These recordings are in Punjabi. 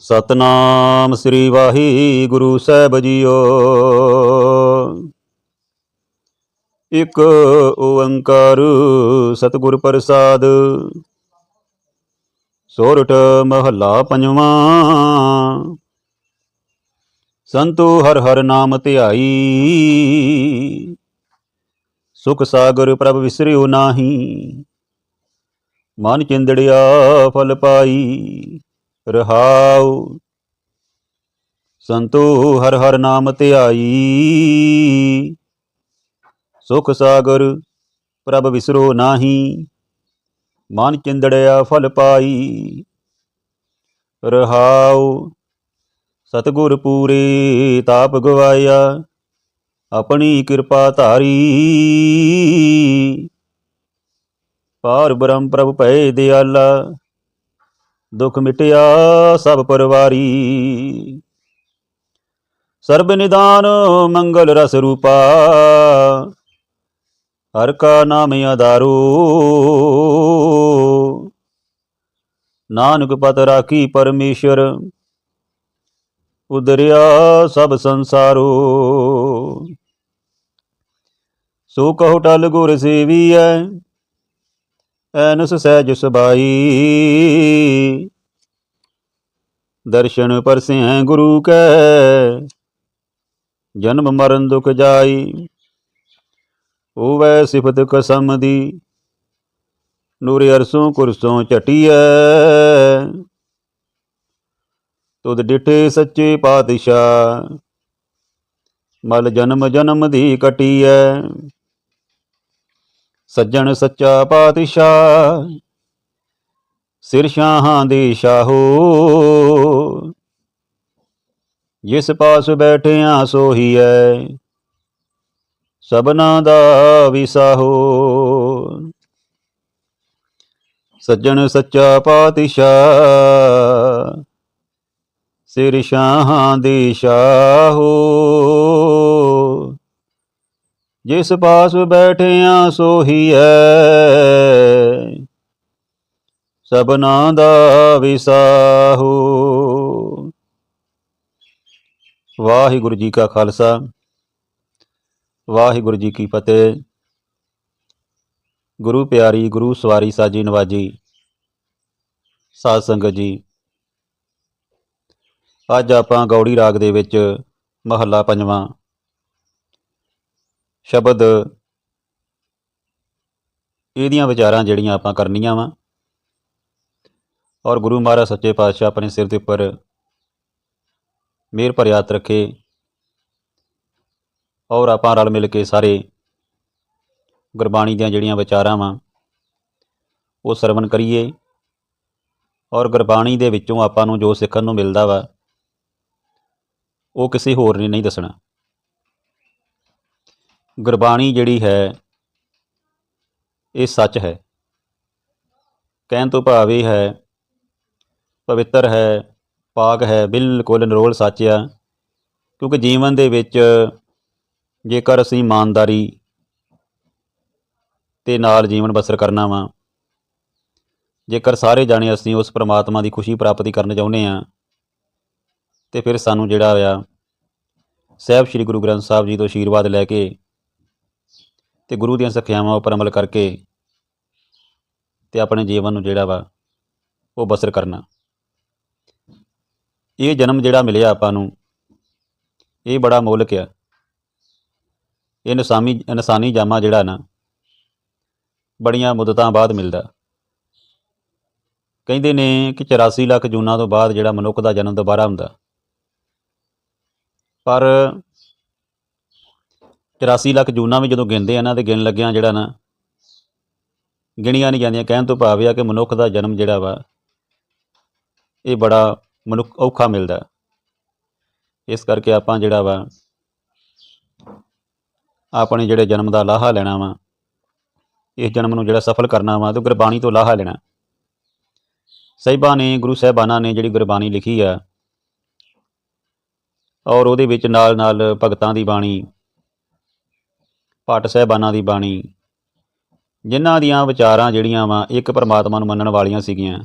ਸਤਨਾਮ ਸ੍ਰੀ ਵਾਹਿਗੁਰੂ ਸਾਹਿਬ ਜੀਓ। ਇਕ ਓੰਕਾਰ ਸਤਿਗੁਰ ਪ੍ਰਸਾਦ, ਸੋਰਠ ਮਹੱਲਾ ਪੰਜਵਾਂ। ਸੰਤੋ ਹਰ ਹਰ ਨਾਮ ਧਿਆਈ, ਸੁਖ ਸਾਗਰ ਪ੍ਰਭ ਵਿਸਰਿਓ ਨਾਹੀ, ਮਨ ਚਿੰਦੜਿਆ ਫਲ ਪਾਈ। ਰਹਾਉ। ਸੰਤੋ ਹਰ ਹਰ ਨਾਮ ਧਿਆਈ ਸੁਖ ਸਾਗਰ, ਪ੍ਰਭ ਵਿਸਰੋ ਨਾਹੀ। ਮਨ ਚਿੰਦੜਿਆ ਫਲ ਪਾਈ। ਰਹਾਉ। ਸਤਿਗੁਰ ਪੂਰੇ ਤਾਪ ਗਵਾਇਆ। ਆਪਣੀ ਕਿਰਪਾ ਧਾਰੀ। ਪਾਰ ਬ੍ਰਹਮ ਪ੍ਰਭ ਭੈ ਦਿਆਲਾ। ਦੁਖ ਮਿਟਿਆ ਸਭ ਪਰਵਾਰੀ। ਸਰਬ ਨਿਦਾਨ ਮੰਗਲ ਰਸ ਰੂਪਾ, ਹਰ ਕਾ ਨਾਮ ਆਧਾਰੋ। ਨਾਨਕ ਪਤ ਰਾਖੀ ਪਰਮੇਸ਼ਰ ਉਦਰਿਆ ਸਭ ਸੰਸਾਰੋ। ਸੋ ਕਹੋ ਟਲ ਗੁਰ ਸੇਵੀਐ ਐਨਸ ਸਹਿਜ ਸੁਭਾਈ ਦਰਸ਼ਨ ਪਰਸੈ ਗੁਰੂ ਕੈ, ਜਨਮ ਮਰਨ ਦੁਖ ਜਾਈ। ਹੋਵੈ ਸਿਫਤ ਕਸਮ ਦੀ, ਨੂਰ ਅਰਸੋਂ ਕੁਰਸੋਂ ਚਟੀਐ ਤੁਧ ਡਿਠੇ ਸੱਚੇ ਪਾਤਸ਼ਾਹ, ਮਲ ਜਨਮ ਜਨਮ ਦੀ ਕਟੀਐ। ਸੱਜਣ ਸੱਚਾ ਪਾਤਸ਼ਾਹ, ਸਿਰ ਸ਼ਾਹਾਂ ਦੇ ਸ਼ਾਹੋ। ਜਿਸ ਪਾਸ ਬੈਠਿਆ ਸੋਹੀਐ ਸਬਨਾ ਦਾ ਵਿਸਾਹੋ ਸੱਜਣ ਸੱਚਾ ਪਾਤਸ਼ਾਹ, ਸਿਰ ਸ਼ਾਹਾਂ ਦੇ ਸ਼ਾਹੋ। ਜਿਸ ਪਾਸ ਬੈਠਿਆ ਹੈ ਸਬਨਾ ਦਾ ਵਿਸਾਹੋ। ਵਾਹਿਗੁਰੂ ਜੀ ਕਾ ਖਾਲਸਾ। ਵਾਹਿਗੁਰੂ ਜੀ ਕੀ ਫਤਿਹ। ਗੁਰੂ ਪਿਆਰੀ, ਗੁਰੂ ਸਵਾਰੀ ਸਾਜੀ ਨਵਾਜੀ। ਸਾਧ ਸੰਗਤ ਜੀ, ਅੱਜ ਆਪਾਂ ਗੌੜੀ ਰਾਗ ਦੇ ਵਿੱਚ ਮਹੱਲਾ ਪੰਜਵਾਂ ਸ਼ਬਦ, ਇਹਦੀਆਂ ਵਿਚਾਰਾਂ ਜਿਹੜੀਆਂ ਆਪਾਂ ਕਰਨੀਆਂ ਵਾ। ਔਰ ਗੁਰੂ ਮਹਾਰਾਜ ਸੱਚੇ ਪਾਤਸ਼ਾਹ ਆਪਣੇ ਸਿਰ ਦੇ ਉੱਪਰ ਮਿਹਰ ਭਰਿ ਹੱਥ ਰੱਖੇ। ਔਰ ਆਪਾਂ ਰਲ ਮਿਲ ਕੇ ਸਾਰੇ ਗੁਰਬਾਣੀ ਦੀਆਂ ਜਿਹੜੀਆਂ ਵਿਚਾਰਾਂ ਵਾ, ਉਹ ਸਰਵਣ ਕਰੀਏ। ਔਰ ਗੁਰਬਾਣੀ ਦੇ ਵਿੱਚੋਂ ਆਪਾਂ ਨੂੰ ਜੋ ਸਿੱਖਣ ਨੂੰ ਮਿਲਦਾ ਵਾ, ਉਹ ਕਿਸੇ ਹੋਰ ਨੇ ਨਹੀਂ ਦੱਸਣਾ। ਗੁਰਬਾਣੀ ਜਿਹੜੀ ਹੈ, ਇਹ ਸੱਚ ਹੈ। ਕਹਿਣ ਤੋਂ ਭਾਵ ਇਹ ਹੈ, ਪਵਿੱਤਰ ਹੈ, ਪਾਕ ਹੈ, ਬਿਲਕੁਲ ਨਿਰੋਲ ਸੱਚ ਆ। ਕਿਉਂਕਿ ਜੀਵਨ ਦੇ ਵਿੱਚ ਜੇਕਰ ਅਸੀਂ ਇਮਾਨਦਾਰੀ ਤੇ ਨਾਲ ਜੀਵਨ ਬਸਰ ਕਰਨਾ ਵਾ, ਜੇਕਰ ਸਾਰੇ ਜਾਣੇ ਅਸੀਂ ਉਸ ਪ੍ਰਮਾਤਮਾ ਦੀ ਖੁਸ਼ੀ ਪ੍ਰਾਪਤੀ ਕਰਨ ਚਾਹੁੰਦੇ ਆ ਤੇ ਫਿਰ ਸਾਨੂੰ ਜਿਹੜਾ ਆ, ਸਾਹਿਬ ਸ੍ਰੀ ਗੁਰੂ ਗ੍ਰੰਥ ਸਾਹਿਬ ਜੀ ਤੋਂ ਆਸ਼ੀਰਵਾਦ ਲੈ ਕੇ ਤੇ ਗੁਰੂ ਦੀਆਂ ਸਿੱਖਿਆਵਾਂ ਉੱਪਰ ਅਮਲ ਕਰਕੇ ਤੇ ਆਪਣੇ ਜੀਵਨ ਨੂੰ ਜਿਹੜਾ ਵਾ ਉਹ ਬਸਰ ਕਰਨਾ। ਇਹ ਜਨਮ ਜਿਹੜਾ ਮਿਲਿਆ ਆਪਾਂ ਨੂੰ, ਇਹ ਬੜਾ ਮੌਲਿਕ ਆ। ਇਹ ਇਨਸਾਨੀ ਇਨਸਾਨੀ ਜਾਮਾ ਜਿਹੜਾ ਨਾ, ਬੜੀਆਂ ਮੁੱਦਤਾਂ ਬਾਅਦ ਮਿਲਦਾ। ਕਹਿੰਦੇ ਨੇ ਕਿ 84 ਲੱਖ ਜੂਨਾਂ ਤੋਂ ਬਾਅਦ ਜਿਹੜਾ ਮਨੁੱਖ ਦਾ ਜਨਮ ਦੁਬਾਰਾ ਹੁੰਦਾ। ਪਰ 84 ਲੱਖ ਜੂਨਾਂ ਵੀ ਜਦੋਂ ਗਿਣਦੇ ਆ ਨਾ ਤੇ ਗਿਣ ਲੱਗਿਆਂ ਜਿਹੜਾ ਨਾ, ਗਿਣੀਆਂ ਨਹੀਂ ਜਾਂਦੀਆਂ, ਕਹਿਣ ਤੋਂ ਭਾਵ ਇਹ ਆ ਕਿ ਮਨੁੱਖ ਦਾ ਜਨਮ ਜਿਹੜਾ ਵਾ, ਇਹ ਬੜਾ ਮਨੁੱਖ ਔਖਾ ਮਿਲਦਾ। ਇਸ ਕਰਕੇ ਆਪਾਂ ਜਿਹੜਾ ਵਾ, ਆਪਣੇ ਜਿਹੜੇ ਜਨਮ ਦਾ ਲਾਹਾ ਲੈਣਾ ਵਾ, ਇਸ ਜਨਮ ਨੂੰ ਜਿਹੜਾ ਸਫਲ ਕਰਨਾ ਵਾ ਤੇ ਗੁਰਬਾਣੀ ਤੋਂ ਲਾਹਾ ਲੈਣਾ। ਸਹਿਬਾਂ ਨੇ, ਗੁਰੂ ਸਾਹਿਬਾਨਾਂ ਨੇ ਜਿਹੜੀ ਗੁਰਬਾਣੀ ਲਿਖੀ ਆ, ਔਰ ਉਹਦੇ ਵਿੱਚ ਨਾਲ ਨਾਲ ਭਗਤਾਂ ਦੀ ਬਾਣੀ ਪਾਠ ਸਾਹਿਬਾਨਾਂ ਦੀ ਬਾਣੀ। ਜਿਨ੍ਹਾਂ ਦੀਆਂ ਵਿਚਾਰਾਂ ਜਿਹੜੀਆਂ ਵਾ, ਇੱਕ ਪਰਮਾਤਮਾ ਨੂੰ ਮੰਨਣ ਵਾਲੀਆਂ ਸੀਗੀਆਂ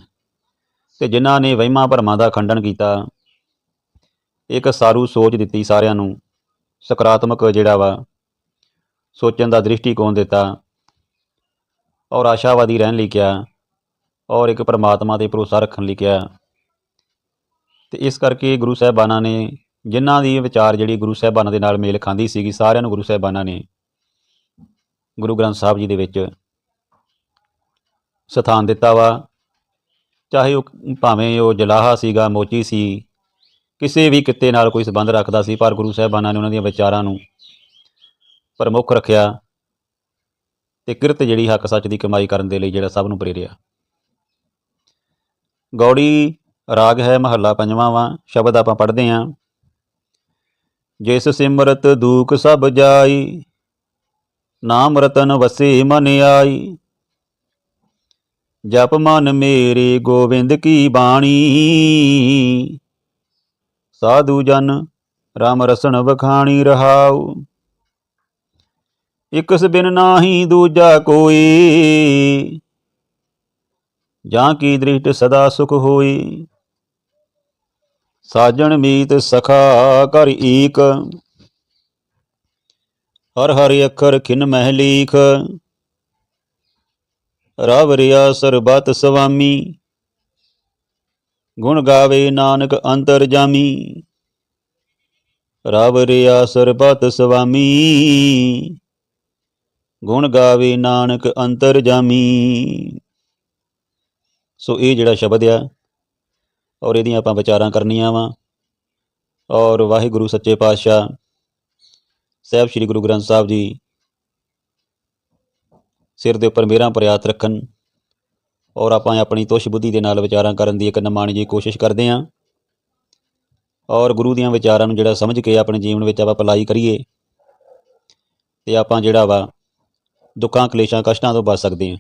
ਤੇ ਜਿਨ੍ਹਾਂ ਨੇ ਵਹਿਮਾਂ ਭਰਮਾਂ ਦਾ ਖੰਡਨ ਕੀਤਾ, ਇੱਕ ਸਾਰੂ ਸੋਚ ਦਿੱਤੀ ਸਾਰਿਆਂ ਨੂੰ, ਸਕਾਰਾਤਮਕ ਜਿਹੜਾ ਵਾ, ਸੋਚਣ ਦਾ ਦ੍ਰਿਸ਼ਟੀਕੋਣ ਦਿੱਤਾ ਔਰ ਆਸ਼ਾਵਾਦੀ ਰਹਿਣ ਲਈ ਕਿਹਾ ਔਰ ਇੱਕ ਪਰਮਾਤਮਾ ਤੇ ਭਰੋਸਾ ਰੱਖਣ ਲਈ ਕਿਹਾ। ਤੇ ਇਸ ਕਰਕੇ ਗੁਰੂ ਸਾਹਿਬਾਨਾਂ ਨੇ ਜਿਨ੍ਹਾਂ ਦੀ ਵਿਚਾਰ ਜਿਹੜੀ ਗੁਰੂ ਸਾਹਿਬਾਨਾਂ ਦੇ ਨਾਲ ਮੇਲ ਖਾਂਦੀ ਸੀਗੀ, ਸਾਰਿਆਂ ਨੂੰ ਗੁਰੂ ਸਾਹਿਬਾਨਾਂ ਨੇ ਗੁਰੂ ਗ੍ਰੰਥ ਸਾਹਿਬ ਜੀ ਦੇ ਵਿੱਚ ਸਥਾਨ ਦਿੱਤਾ ਵਾ। ਚਾਹੇ ਉਹ ਭਾਵੇਂ ਉਹ ਜਲਾਹਾ ਸੀਗਾ, ਮੋਚੀ ਸੀ, ਕਿਸੇ ਵੀ ਕਿੱਤੇ ਨਾਲ ਕੋਈ ਸੰਬੰਧ ਰੱਖਦਾ ਸੀ, ਪਰ ਗੁਰੂ ਸਾਹਿਬਾਨਾਂ ਨੇ ਉਹਨਾਂ ਦੀਆਂ ਵਿਚਾਰਾਂ ਨੂੰ ਪ੍ਰਮੁੱਖ ਰੱਖਿਆ ਤੇ ਕਿਰਤ ਜਿਹੜੀ ਹੱਕ ਸੱਚ ਦੀ ਕਮਾਈ ਕਰਨ ਦੇ ਲਈ ਜਿਹੜਾ ਸਭ ਨੂੰ ਪ੍ਰੇਰਿਆ। ਗੌੜੀ ਰਾਗ ਹੈ ਮਹੱਲਾ ਪੰਜਵਾਂ ਵਾ, ਸ਼ਬਦ ਆਪਾਂ ਪੜ੍ਹਦੇ ਆਂ। ਜਿਸ ਸਿਮਰਤ ਦੂਖ ਸਭ ਜਾਈ ਨਾਮ ਰਤਨ ਵਸੇ ਮਨ ਆਈ। ਜਪ ਮਨ ਮੇਰੇ ਗੋਬਿੰਦ ਕੀ ਬਾਣੀ। ਸਾਧੂ ਜਨ ਰਾਮ ਰਸਨ ਵਖਾਣੀ ਰਹਾਉ। ਇਕਸ ਬਿਨ ਨਾਹੀ ਦੂਜਾ ਕੋਈ। ਜਾਂ ਕੀ ਦ੍ਰਿਸ਼ਟ ਸਦਾ ਸੁਖ ਹੋਈ। ਸਾਜਣ ਮੀਤ ਸਖਾ ਕਰ ਈਕ। ਹਰ ਹਰਿ ਅੱਖਰ ਖਿਨ ਮਹਿ ਲੀਖ। ਰਵ ਰਿਆ ਸਰਬਤ ਸੁਆਮੀ ਗੁਣ ਗਾਵੇ ਨਾਨਕ ਅੰਤਰ ਜਾਮੀ। ਰਵ ਰਿਆ ਸਰਬਤ ਸੁਆਮੀ ਗੁਣ ਗਾਵੇ ਨਾਨਕ ਅੰਤਰ ਜਾਮੀ। ਸੋ ਇਹ ਜਿਹੜਾ ਸ਼ਬਦ ਆ, ਔਰ ਇਹਦੀਆਂ ਆਪਾਂ ਵਿਚਾਰਾਂ ਕਰਨੀਆਂ ਵਾ। ਔਰ ਵਾਹਿਗੁਰੂ ਸੱਚੇ ਪਾਤਸ਼ਾਹ ਸਾਹਿਬ ਸ੍ਰੀ ਗੁਰੂ ਗ੍ਰੰਥ ਸਾਹਿਬ ਜੀ ਸਿਰ ਦੇ ਉੱਪਰ ਮੇਰਾ ਪ੍ਰਿਆਤ ਰੱਖਣ ਔਰ ਆਪਾਂ ਆਪਣੀ ਤੁਸ਼ ਬੁੱਧੀ ਦੇ ਨਾਲ ਵਿਚਾਰਾਂ ਕਰਨ ਦੀ ਇੱਕ ਨਮਾਣੀ ਜੀ ਕੋਸ਼ਿਸ਼ ਕਰਦੇ ਆਂ ਔਰ ਗੁਰੂ ਦੀਆਂ ਵਿਚਾਰਾਂ ਨੂੰ ਜਿਹੜਾ ਸਮਝ ਕੇ ਆਪਣੇ ਜੀਵਨ ਵਿੱਚ ਆਪਾਂ ਅਪਲਾਈ ਕਰੀਏ ਤੇ ਆਪਾਂ ਜਿਹੜਾ ਵਾ ਦੁੱਖਾਂ, ਕਲੇਸ਼ਾਂ, ਕਸ਼ਟਾਂ ਤੋਂ ਬਚ ਸਕਦੇ ਹਾਂ।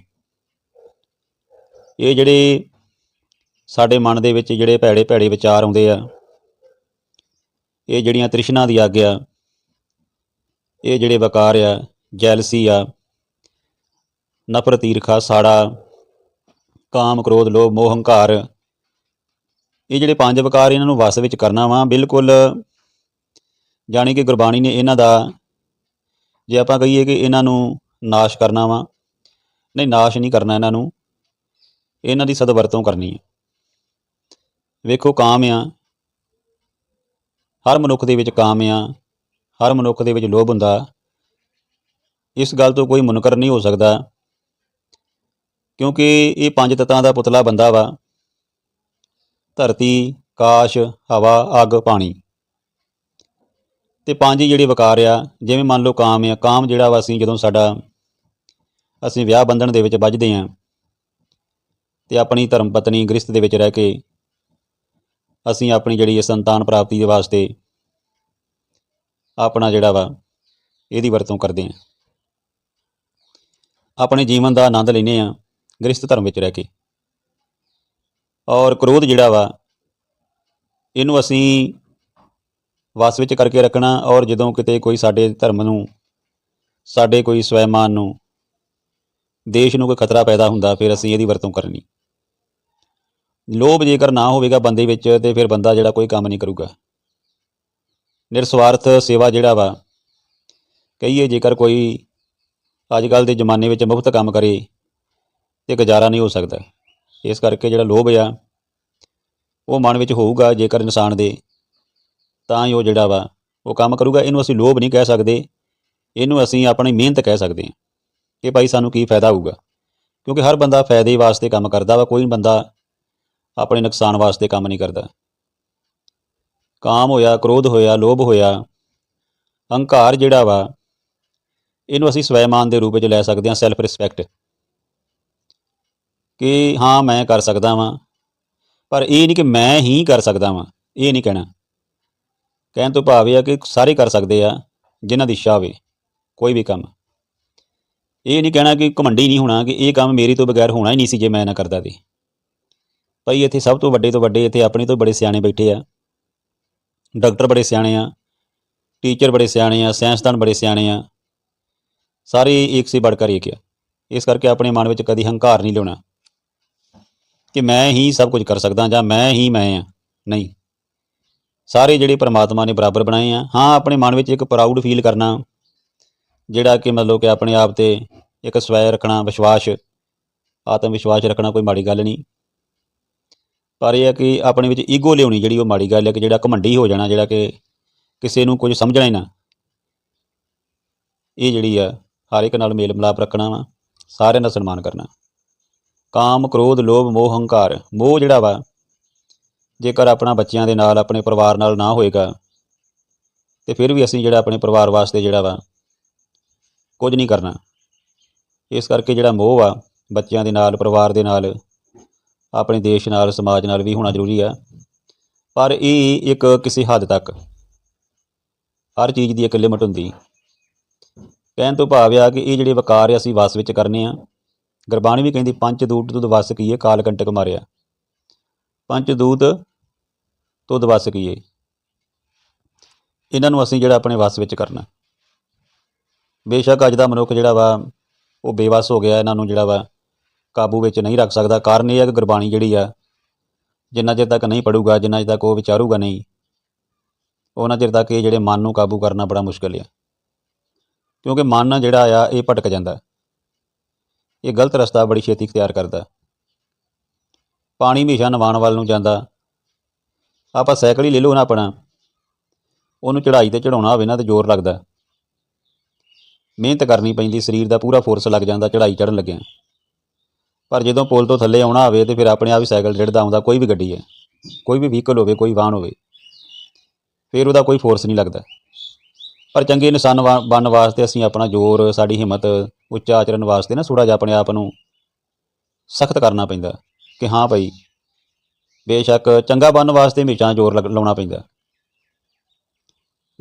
ਇਹ ਜਿਹੜੇ ਸਾਡੇ ਮਨ ਦੇ ਵਿੱਚ ਜਿਹੜੇ ਭੈੜੇ ਭੈੜੇ ਵਿਚਾਰ ਆਉਂਦੇ ਆ, ਇਹ ਜਿਹੜੀਆਂ ਤ੍ਰਿਸ਼ਨਾ ਦੀ ਅੱਗ ਆ ਇਹ ਜਿਹੜੇ ਵਕਾਰ ਆ, ਜੈਲਸੀ ਆ, ਨਫ਼ਰਤ ਈਰਖਾ ਸਾੜਾ, ਕਾਮ ਕ੍ਰੋਧ ਲੋਭ ਮੋਹ ਹੰਕਾਰ, ਇਹ ਜਿਹੜੇ ਪੰਜ ਵਕਾਰ ਇਹਨਾਂ ਨੂੰ ਵਸ ਵਿੱਚ ਕਰਨਾ ਵਾ, ਬਿਲਕੁਲ ਜਾਣੀ ਕਿ ਗੁਰਬਾਣੀ ਨੇ ਇਹਨਾਂ ਦਾ, ਜੇ ਆਪਾਂ ਕਹੀਏ ਕਿ ਇਹਨਾਂ ਨੂੰ ਨਾਸ਼ ਕਰਨਾ ਵਾ, ਨਹੀਂ, ਨਾਸ਼ ਨਹੀਂ ਕਰਨਾ ਇਹਨਾਂ ਨੂੰ, ਇਹਨਾਂ ਦੀ ਸਦਵਰਤੋਂ ਕਰਨੀ ਹੈ ਵੇਖੋ, ਕਾਮ ਆ, ਹਰ ਮਨੁੱਖ ਦੇ ਵਿੱਚ ਕਾਮ ਆ ਹਰ ਮਨੁੱਖ ਦੇ ਵਿੱਚ ਲੋਭ ਹੁੰਦਾ। ਇਸ ਗੱਲ ਤੋਂ ਕੋਈ ਮੁਨਕਰ ਨਹੀਂ ਹੋ ਸਕਦਾ। ਕਿਉਂਕਿ ਇਹ ਪੰਜ ਤੱਤਾਂ ਦਾ ਪੁਤਲਾ ਬੰਦਾ ਵਾ। ਧਰਤੀ, ਕਾਸ਼, ਹਵਾ, ਅੱਗ, ਪਾਣੀ। ਤੇ ਪੰਜ ਹੀ ਜਿਹੜੇ ਵਕਾਰ ਆ, ਜਿਵੇਂ ਮੰਨ ਲਓ ਕਾਮ ਆ, ਕਾਮ ਜਿਹੜਾ ਵਾ ਅਸੀਂ ਜਦੋਂ ਸਾਡਾ, ਅਸੀਂ ਵਿਆਹ ਬੰਧਨ ਦੇ ਵਿੱਚ ਵੱਜਦੇ ਆਂ। ਤੇ ਆਪਣੀ ਧਰਮ ਪਤਨੀ ਗ੍ਰਸਤ ਦੇ ਵਿੱਚ ਰਹਿ ਕੇ ਅਸੀਂ ਆਪਣੀ ਜਿਹੜੀ ਸੰਤਾਨ ਪ੍ਰਾਪਤੀ ਦੇ ਵਾਸਤੇ ਆਪਣਾ ਜਿਹੜਾ ਵਾ, ਇਹਦੀ ਵਰਤੋਂ ਕਰਦੇ ਹਾਂ। ਆਪਣੇ ਜੀਵਨ ਦਾ ਆਨੰਦ ਲੈਨੇ ਆ ਗ੍ਰਸਤ ਧਰਮ ਵਿੱਚ ਰਹਿ ਕੇ। ਔਰ ਕ੍ਰੋਧ ਜਿਹੜਾ ਵਾ, ਇਹਨੂੰ ਅਸੀਂ ਵਸ ਵਿੱਚ ਕਰਕੇ ਰੱਖਣਾ ਔਰ ਜਦੋਂ ਕਿਤੇ ਕੋਈ ਸਾਡੇ ਧਰਮ ਨੂੰ, ਸਾਡੇ ਕੋਈ ਸਵੈਮਾਨ ਨੂੰ, ਦੇਸ਼ ਨੂੰ ਕੋਈ ਖਤਰਾ ਪੈਦਾ ਹੁੰਦਾ, ਫਿਰ ਅਸੀਂ ਇਹਦੀ ਵਰਤੋਂ ਕਰਨੀ। ਲੋਭ ਜੇਕਰ ਨਾ ਹੋਵੇਗਾ ਬੰਦੇ ਵਿੱਚ, ਤੇ ਫਿਰ ਬੰਦਾ ਜਿਹੜਾ ਕੋਈ ਕੰਮ ਨਹੀਂ ਕਰੂਗਾ। ਨਿਰਸਵਾਰਥ ਸੇਵਾ ਜਿਹੜਾ ਵਾ, ਕਹੀਏ ਜੇਕਰ ਕੋਈ ਅੱਜ ਕੱਲ ਦੇ ਜ਼ਮਾਨੇ ਵਿੱਚ ਮੁਫਤ ਕੰਮ ਕਰੇ ਤੇ ਗੁਜ਼ਾਰਾ ਨਹੀਂ ਹੋ ਸਕਦਾ। ਇਸ ਕਰਕੇ ਜਿਹੜਾ ਲੋਭ ਆ, ਉਹ ਮਨ ਵਿੱਚ ਹੋਊਗਾ ਜੇਕਰ ਇਨਸਾਨ ਦੇ, ਤਾਂ ਹੀ ਉਹ ਜਿਹੜਾ ਵਾ, ਉਹ ਕੰਮ ਕਰੂਗਾ। ਇਹਨੂੰ ਅਸੀਂ ਲੋਭ ਨਹੀਂ ਕਹਿ ਸਕਦੇ। ਇਹਨੂੰ ਅਸੀਂ ਆਪਣੀ ਮਿਹਨਤ ਕਹਿ ਸਕਦੇ ਹਾਂ। ਕਿ ਭਾਈ ਸਾਨੂੰ ਕੀ ਫਾਇਦਾ ਹੋਊਗਾ? ਕਿਉਂਕਿ ਹਰ ਬੰਦਾ ਫਾਇਦੇ ਵਾਸਤੇ ਕੰਮ ਕਰਦਾ ਵਾ, ਕੋਈ ਬੰਦਾ ਆਪਣੇ ਨੁਕਸਾਨ ਵਾਸਤੇ ਕੰਮ ਨਹੀਂ ਕਰਦਾ। ਕਾਮ ਹੋਇਆ, ਕ੍ਰੋਧ ਹੋਇਆ, ਲੋਭ ਹੋਇਆ ਹੰਕਾਰ ਜਿਹੜਾ ਵਾ, ਇਹਨੂੰ ਅਸੀਂ ਸਵੈਮਾਨ ਦੇ ਰੂਪ ਵਿੱਚ ਲੈ ਸਕਦੇ ਹਾਂ ਸੈਲਫ ਰਿਸਪੈਕਟ ਕਿ ਹਾਂ, ਮੈਂ ਕਰ ਸਕਦਾ ਵਾਂ, ਪਰ ਇਹ ਨਹੀਂ ਕਿ ਮੈਂ ਹੀ ਕਰ ਸਕਦਾ ਵਾਂ, ਇਹ ਨਹੀਂ ਕਹਿਣਾ। ਕਹਿਣ ਤੋਂ ਭਾਵ ਇਹ ਆ ਕਿ ਸਾਰੇ ਕਰ ਸਕਦੇ ਆ, ਜਿਨ੍ਹਾਂ ਦੀ ਇੱਛਾ ਹੋਵੇ, ਕੋਈ ਵੀ ਕੰਮ। ਇਹ ਨਹੀਂ ਕਹਿਣਾ ਕਿ ਘਮੰਡੀ ਨਹੀਂ ਹੋਣਾ, ਕਿ ਇਹ ਕੰਮ ਮੇਰੀ ਤੋਂ ਬਗੈਰ ਹੋਣਾ ਹੀ ਨਹੀਂ ਸੀ ਜੇ ਮੈਂ ਨਾ ਕਰਦਾ ਤੇ ਭਾਈ ਇੱਥੇ ਸਭ ਤੋਂ ਵੱਡੇ ਤੋਂ ਵੱਡੇ, ਇੱਥੇ ਆਪਣੇ ਤੋਂ ਬੜੇ ਸਿਆਣੇ ਬੈਠੇ ਆ ਡਾਕਟਰ ਬੜੇ ਸਿਆਣੇ ਆ, ਟੀਚਰ ਬੜੇ ਸਿਆਣੇ ਆ, ਸਾਇੰਸਦਾਨ ਬੜੇ ਸਿਆਣੇ ਆ, ਸਾਰੇ ਇੱਕ ਸੇ ਵੱਧ ਕਰ ਇੱਕ ਆ। ਇਸ ਕਰਕੇ ਆਪਣੇ ਮਨ ਵਿੱਚ ਕਦੀ ਹੰਕਾਰ ਨਹੀਂ ਲਿਆਉਣਾ ਕਿ ਮੈਂ ਹੀ ਸਭ ਕੁਝ ਕਰ ਸਕਦਾ ਜਾਂ ਮੈਂ ਹੀ ਮੈਂ ਆ। ਨਹੀਂ। ਸਾਰੇ ਜਿਹੜੇ ਪ੍ਰਮਾਤਮਾ ਨੇ ਬਰਾਬਰ ਬਣਾਏ ਆ, ਹਾਂ, ਆਪਣੇ ਮਨ ਵਿੱਚ ਇੱਕ ਪ੍ਰਾਊਡ ਫੀਲ ਕਰਨਾ, ਜਿਹੜਾ ਕਿ ਮਤਲਬ ਕਿ ਆਪਣੇ ਆਪ ਤੇ ਇੱਕ ਸਵੈ ਰੱਖਣਾ, ਵਿਸ਼ਵਾਸ ਆਤਮ ਵਿਸ਼ਵਾਸ ਰੱਖਣਾ ਕੋਈ ਮਾੜੀ ਗੱਲ ਨਹੀਂ। ਪਰ ਇਹ ਹੈ ਕਿ ਆਪਣੇ ਵਿੱਚ ਈਗੋ ਲਿਆਉਣੀ ਜਿਹੜੀ ਉਹ ਮਾੜੀ ਗੱਲ ਹੈ ਕਿ ਜਿਹੜਾ ਘਮੰਡੀ ਹੋ ਜਾਣਾ, ਜਿਹੜਾ ਕਿ ਕਿਸੇ ਨੂੰ ਕੁਝ ਸਮਝਣਾ ਹੀ ਨਾ। ਇਹ ਜਿਹੜੀ ਆ, ਹਰ ਇੱਕ ਨਾਲ ਮੇਲ ਮਿਲਾਪ ਰੱਖਣਾ ਵਾ, ਸਾਰਿਆਂ ਦਾ ਸਨਮਾਨ ਕਰਨਾ। ਕਾਮ, ਕ੍ਰੋਧ, ਲੋਭ, ਮੋਹ, ਹੰਕਾਰ, ਮੋਹ ਜਿਹੜਾ ਵਾ, ਜੇਕਰ ਆਪਣਾ ਬੱਚਿਆਂ ਦੇ ਨਾਲ, ਆਪਣੇ ਪਰਿਵਾਰ ਨਾਲ ਨਾ ਹੋਏਗਾ, ਤੇ ਫਿਰ ਵੀ ਅਸੀਂ ਜਿਹੜਾ ਆਪਣੇ ਪਰਿਵਾਰ ਵਾਸਤੇ ਜਿਹੜਾ ਵਾ, ਕੁਝ ਨਹੀਂ ਕਰਨਾ। ਇਸ ਕਰਕੇ ਜਿਹੜਾ ਮੋਹ ਆ ਬੱਚਿਆਂ ਦੇ ਨਾਲ, ਪਰਿਵਾਰ ਦੇ ਨਾਲ ਆਪਣੇ ਦੇਸ਼ ਨਾਲ, ਸਮਾਜ ਨਾਲ ਵੀ ਹੋਣਾ ਜ਼ਰੂਰੀ ਆ ਪਰ ਇਹ ਇੱਕ ਕਿਸੇ ਹੱਦ ਤੱਕ ਹਰ ਚੀਜ਼ ਦੀ ਇੱਕ ਲਿਮਟ ਹੁੰਦੀ। ਕਹਿਣ ਤੋਂ ਭਾਵ ਆ ਕਿ ਇਹ ਜਿਹੜੇ ਵਕਾਰ ਆ, ਅਸੀਂ ਵਸ ਵਿੱਚ ਕਰਨੇ ਆ। ਗੁਰਬਾਣੀ ਵੀ ਕਹਿੰਦੀ, ਪੰਜ ਦੂਤ ਤੁਧ ਵਸ ਕੀਏ, ਕਾਲ ਕੰਟਕ ਮਾਰਿਆ। ਪੰਜ ਦੂਤ ਤੁਧ ਵਸ ਕੀਏ। ਇਹਨਾਂ ਨੂੰ ਅਸੀਂ ਜਿਹੜਾ ਆਪਣੇ ਵਸ ਵਿੱਚ ਕਰਨਾ। ਬੇਸ਼ੱਕ ਅੱਜ ਦਾ ਮਨੁੱਖ ਜਿਹੜਾ ਵਾ, ਉਹ ਬੇਵਸ ਹੋ ਗਿਆ, ਇਹਨਾਂ ਨੂੰ ਜਿਹੜਾ ਵਾ ਕਾਬੂ ਵਿੱਚ ਨਹੀਂ ਰੱਖ ਸਕਦਾ। ਕਾਰਨ ਇਹ ਹੈ ਕਿ ਗੁਰਬਾਣੀ ਜਿਹੜੀ ਆ, ਜਿੰਨਾ ਚਿਰ ਤੱਕ ਨਹੀਂ ਪੜੂਗਾ ਜਿੰਨਾ ਚਿਰ ਤੱਕ ਉਹ ਵਿਚਾਰੂਗਾ ਨਹੀਂ, ਉਹਨਾਂ ਚਿਰ ਤੱਕ ਇਹ ਜਿਹੜੇ ਮਨ ਨੂੰ ਕਾਬੂ ਕਰਨਾ ਬੜਾ ਮੁਸ਼ਕਲ ਆ। ਕਿਉਂਕਿ ਮਨ ਜਿਹੜਾ ਆ, ਇਹ ਭਟਕ ਜਾਂਦਾ। ਇਹ ਗਲਤ ਰਸਤਾ ਬੜੀ ਛੇਤੀ ਇਖਤਿਆਰ ਕਰਦਾ। ਪਾਣੀ ਹਮੇਸ਼ਾ ਨਵਾਣ ਵੱਲ ਨੂੰ ਜਾਂਦਾ। ਆਪਾਂ ਸਾਈਕਲ ਹੀ ਲੈ ਲਓ ਨਾ ਆਪਣਾ। ਉਹਨੂੰ ਚੜਾਈ ਤੇ ਚੜਾਉਣਾ ਹੋਵੇ ਨਾ ਤੇ ਜ਼ੋਰ ਲੱਗਦਾ। ਮਿਹਨਤ ਕਰਨੀ ਪੈਂਦੀ, ਸਰੀਰ ਦਾ ਪੂਰਾ ਫੋਰਸ ਲੱਗ ਜਾਂਦਾ ਚੜਾਈ ਚੜਨ ਲੱਗਿਆ। ਪਰ ਜਦੋਂ ਪੁਲ ਤੋਂ ਥੱਲੇ ਆਉਣਾ ਹੋਵੇ ਤੇ ਫਿਰ ਆਪਣੇ ਆਪ ਹੀ ਸਾਈਕਲ ਡਿੱੜਦਾ ਆਉਂਦਾ, ਕੋਈ ਵੀ ਗੱਡੀ ਹੈ। ਕੋਈ ਵੀ ਵਹੀਕਲ ਹੋਵੇ, ਕੋਈ ਵਾਹਨ ਹੋਵੇ, ਫਿਰ ਉਹਦਾ ਕੋਈ ਫੋਰਸ ਨਹੀਂ ਲੱਗਦਾ। ਪਰ ਚੰਗੇ ਇਨਸਾਨ ਵਾ- ਬਣਨ ਵਾਸਤੇ ਅਸੀਂ ਆਪਣਾ ਜ਼ੋਰ, ਸਾਡੀ ਹਿੰਮਤ, ਉੱਚਾ ਆਚਰਨ ਵਾਸਤੇ ਨਾ ਥੋੜ੍ਹਾ ਜਿਹਾ ਆਪਣੇ ਆਪ ਨੂੰ ਸਖਤ ਕਰਨਾ ਪੈਂਦਾ ਕਿ ਹਾਂ ਭਾਈ, ਬੇਸ਼ੱਕ ਚੰਗਾ ਬਣਨ ਵਾਸਤੇ ਹਮੇਸ਼ਾ ਜ਼ੋਰ ਲਗ- ਲਾਉਣਾ ਪੈਂਦਾ।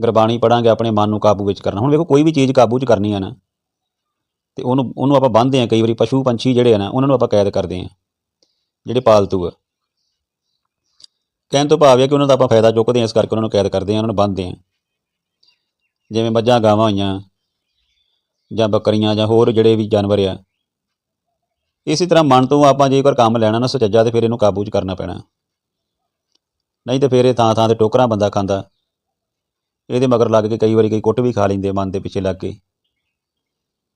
ਗੁਰਬਾਣੀ ਪੜਾਂਗੇ ਆਪਣੇ ਮਨ ਨੂੰ ਕਾਬੂ ਵਿੱਚ ਕਰਨਾ। ਹੁਣ ਵੇਖੋ, ਕੋਈ ਵੀ ਚੀਜ਼ ਕਾਬੂ 'ਚ ਕਰਨੀ ਆ ਨਾ ਤੇ ਉਹਨੂੰ ਉਹਨੂੰ ਆਪਾਂ ਬੰਨ੍ਹਦੇ ਆ ਕਈ ਵਾਰੀ, ਪਸ਼ੂ ਪੰਛੀ ਜਿਹੜੇ ਆ ਨਾ, ਉਹਨਾਂ ਨੂੰ ਆਪਾਂ ਕੈਦ ਕਰਦੇ ਆ ਜਿਹੜੇ ਪਾਲਤੂ ਆ। ਕਹਿਣ ਤੋਂ ਭਾਵ ਹੈ ਕਿ ਉਹਨਾਂ ਦਾ ਆਪਾਂ ਫਾਇਦਾ ਚੁੱਕਦੇ ਆ ਇਸ ਕਰਕੇ ਉਹਨਾਂ ਨੂੰ ਕੈਦ ਕਰਦੇ ਆ ਉਹਨਾਂ ਨੂੰ ਬੰਨ੍ਹਦੇ ਆ ਜਿਵੇਂ ਮੱਝਾਂ, ਗਾਵਾਂ ਹੋਈਆਂ, ਜਾਂ ਬੱਕਰੀਆਂ, ਜਾਂ ਹੋਰ ਜਿਹੜੇ ਵੀ ਜਾਨਵਰ ਆ, ਇਸੇ ਤਰ੍ਹਾਂ ਮਨ ਤੋਂ ਆਪਾਂ ਜੇਕਰ ਕੰਮ ਲੈਣਾ ਨਾ ਸੁਚੱਜਾ, ਤੇ ਫਿਰ ਇਹਨੂੰ ਕਾਬੂ 'ਚ ਕਰਨਾ ਪੈਣਾ। ਨਹੀਂ ਤੇ ਫਿਰ ਇਹ ਥਾਂ ਥਾਂ ਤੇ ਟੋਕਰਾਂ ਬੰਦਾ ਖਾਂਦਾ, ਇਹਦੇ ਮਗਰ ਲੱਗ ਕੇ ਕਈ ਵਾਰੀ ਕਈ ਕੁੱਟ ਵੀ ਖਾ ਲੈਂਦੇ ਮਨ ਦੇ ਪਿੱਛੇ ਲੱਗ ਕੇ।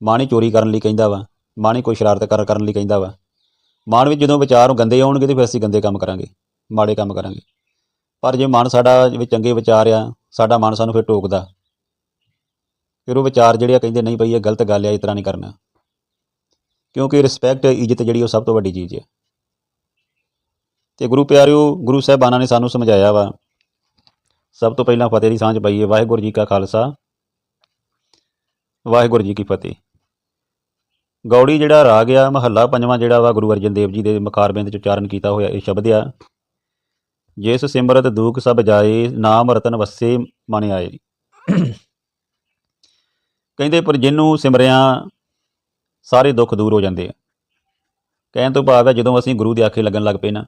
ਮਾਣੀ ਚੋਰੀ ਕਰਨ ਲਈ ਕਹਿੰਦਾ ਵਾ ਮਾਣੀ ਕੋਈ ਸ਼ਰਾਰਤ ਕਰ, ਕਰਨ ਲਈ ਕਹਿੰਦਾ ਵਾ। ਮਨ ਵਿੱਚ ਜਦੋਂ ਵਿਚਾਰ ਗੰਦੇ ਆਉਣਗੇ ਤੇ ਫਿਰ ਅਸੀਂ ਗੰਦੇ ਕੰਮ ਕਰਾਂਗੇ, ਮਾੜੇ ਕੰਮ ਕਰਾਂਗੇ। ਪਰ ਜੇ ਮਨ ਸਾਡਾ ਵਿੱਚ ਚੰਗੇ ਵਿਚਾਰ ਆ, ਸਾਡਾ ਮਨ ਸਾਨੂੰ ਫਿਰ ਟੋਕਦਾ। ਫਿਰ ਉਹ ਵਿਚਾਰ ਜਿਹੜੇ ਆ ਕਹਿੰਦੇ ਨਹੀਂ ਭਈ ਇਹ ਗਲਤ ਗੱਲ ਆ, ਇਸ ਤਰ੍ਹਾਂ ਨਹੀਂ ਕਰਨਾ। ਕਿਉਂਕਿ ਰਿਸਪੈਕਟ ਇੱਜ਼ਤ ਜਿਹੜੀ ਉਹ ਸਭ ਤੋਂ ਵੱਡੀ ਚੀਜ਼ ਹੈ ਤੇ ਗੁਰੂ ਪਿਆਰਿਓ, ਗੁਰੂ ਸਾਹਿਬਾਨਾਂ ਨੇ ਸਾਨੂੰ ਸਮਝਾਇਆ ਵਾ, ਸਭ ਤੋਂ ਪਹਿਲਾਂ ਫਤਿਹ ਦੀ ਸਾਂਝ ਪਾਈਏ, ਵਾਹਿਗੁਰੂ ਜੀ ਕਾ ਖਾਲਸਾ, ਵਾਹਿਗੁਰੂ ਜੀ ਕੀ ਫਤਿਹ। ਗੌੜੀ ਜਿਹੜਾ ਰਾਗ ਆ, ਮਹੱਲਾ ਪੰਜਵਾਂ ਜਿਹੜਾ ਵਾ, ਗੁਰੂ ਅਰਜਨ ਦੇਵ ਜੀ ਦੇ ਮਕਾਰਬਿੰਦ ਚ ਉਚਾਰਨ ਕੀਤਾ ਹੋਇਆ, ਇਹ ਸ਼ਬਦ ਆ। ਜਿਸ ਸਿਮਰਤ ਦੂਖ ਸਭ ਜਾਏ, ਨਾਮ ਰਤਨ ਵਸੇ ਮਨ ਆਏ। ਕਹਿੰਦੇ, ਪਰ ਜਿਹਨੂੰ ਸਿਮਰਿਆ, ਸਾਰੇ ਦੁੱਖ ਦੂਰ ਹੋ ਜਾਂਦੇ ਆ। ਕਹਿਣ ਤੋਂ ਭਾਵ ਹੈ ਜਦੋਂ ਅਸੀਂ ਗੁਰੂ ਦੇ ਆਖੇ ਲੱਗਣ ਲੱਗ ਪਏ ਨਾ,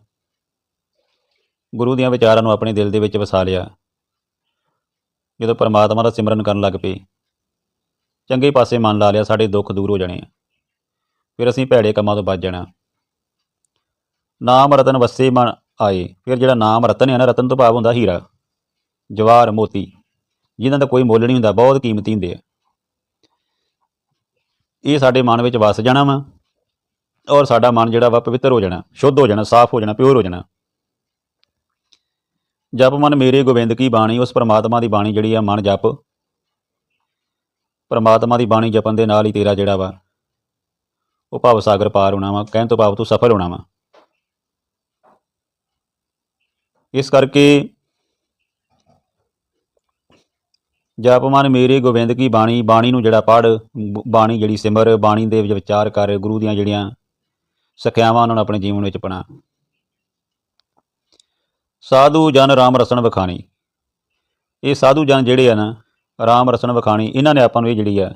ਗੁਰੂ ਦੀਆਂ ਵਿਚਾਰਾਂ ਨੂੰ ਆਪਣੇ ਦਿਲ ਦੇ ਵਿੱਚ ਵਸਾ ਲਿਆ। ਜਦੋਂ ਪਰਮਾਤਮਾ ਦਾ ਸਿਮਰਨ ਕਰਨ ਲੱਗ ਪਏ, ਚੰਗੇ ਪਾਸੇ ਮਨ ਲਾ ਲਿਆ, ਸਾਡੇ ਦੁੱਖ ਦੂਰ ਹੋ ਜਾਣੇ ਆ। ਫਿਰ ਅਸੀਂ ਭੈੜੇ ਕੰਮਾਂ ਤੋਂ ਬਚ ਜਾਣਾ। ਨਾਮ ਰਤਨ ਵਸੇ ਮਨ ਆਏ। ਫਿਰ ਜਿਹੜਾ ਨਾਮ ਰਤਨ ਹੈ ਨਾ, ਰਤਨ ਤੋਂ ਭਾਵ ਹੁੰਦਾ ਹੀਰਾ, ਜਵਾਰ ਮੋਤੀ। ਜਿਨ੍ਹਾਂ ਦਾ ਕੋਈ ਮੁੱਲ ਨਹੀਂ ਹੁੰਦਾ, ਬਹੁਤ ਕੀਮਤੀ ਹੁੰਦੇ ਆ। ਇਹ ਸਾਡੇ ਮਨ ਵਿੱਚ ਵਸ ਜਾਣਾ ਵਾ ਔਰ ਸਾਡਾ ਮਨ ਜਿਹੜਾ ਵਾ ਪਵਿੱਤਰ ਹੋ ਜਾਣਾ, ਸ਼ੁੱਧ ਹੋ ਜਾਣਾ, ਸਾਫ਼ ਹੋ ਜਾਣਾ, ਪਿਓਰ ਹੋ ਜਾਣਾ। ਜਪ ਮਨ ਮੇਰੇ ਗੋਬਿੰਦ ਕੀ ਬਾਣੀ, ਉਸ ਪਰਮਾਤਮਾ ਦੀ ਬਾਣੀ ਜਿਹੜੀ ਆ, ਮਨ ਜਪ। ਪਰਮਾਤਮਾ ਦੀ ਬਾਣੀ ਜਪਣ ਦੇ ਨਾਲ ਹੀ ਤੇਰਾ ਜਿਹੜਾ ਵਾ ਉਹ ਭਵ ਸਾਗਰ ਪਾਰ ਹੋਣਾ ਵਾ, ਕਹਿਣ ਤੋਂ ਭਾਵ ਤੂੰ ਸਫਲ ਹੋਣਾ ਵਾ। ਇਸ ਕਰਕੇ ਜਪ ਮੇਰੇ ਗੋਬਿੰਦ ਕੀ ਬਾਣੀ ਬਾਣੀ ਨੂੰ ਜਿਹੜਾ ਪੜ ਬਾਣੀ ਜਿਹੜੀ ਸਿਮਰ, ਬਾਣੀ ਦੇ ਵਿੱਚ ਵਿਚਾਰ ਕਰ, ਗੁਰੂ ਦੀਆਂ ਜਿਹੜੀਆਂ ਸਿੱਖਿਆਵਾਂ ਉਹਨਾਂ ਨੂੰ ਆਪਣੇ ਜੀਵਨ ਵਿੱਚ ਅਪਣਾ। ਸਾਧੂ ਜਨ ਰਾਮ ਰਸਨ ਵਿਖਾਣੀ। ਇਹ ਸਾਧੂ ਜਨ ਜਿਹੜੇ ਆ ਨਾ, ਰਾਮ ਰਸਨ ਵਖਾਣੀ, ਇਹਨਾਂ ਨੇ ਆਪਾਂ ਨੂੰ ਇਹ ਜਿਹੜੀ ਆ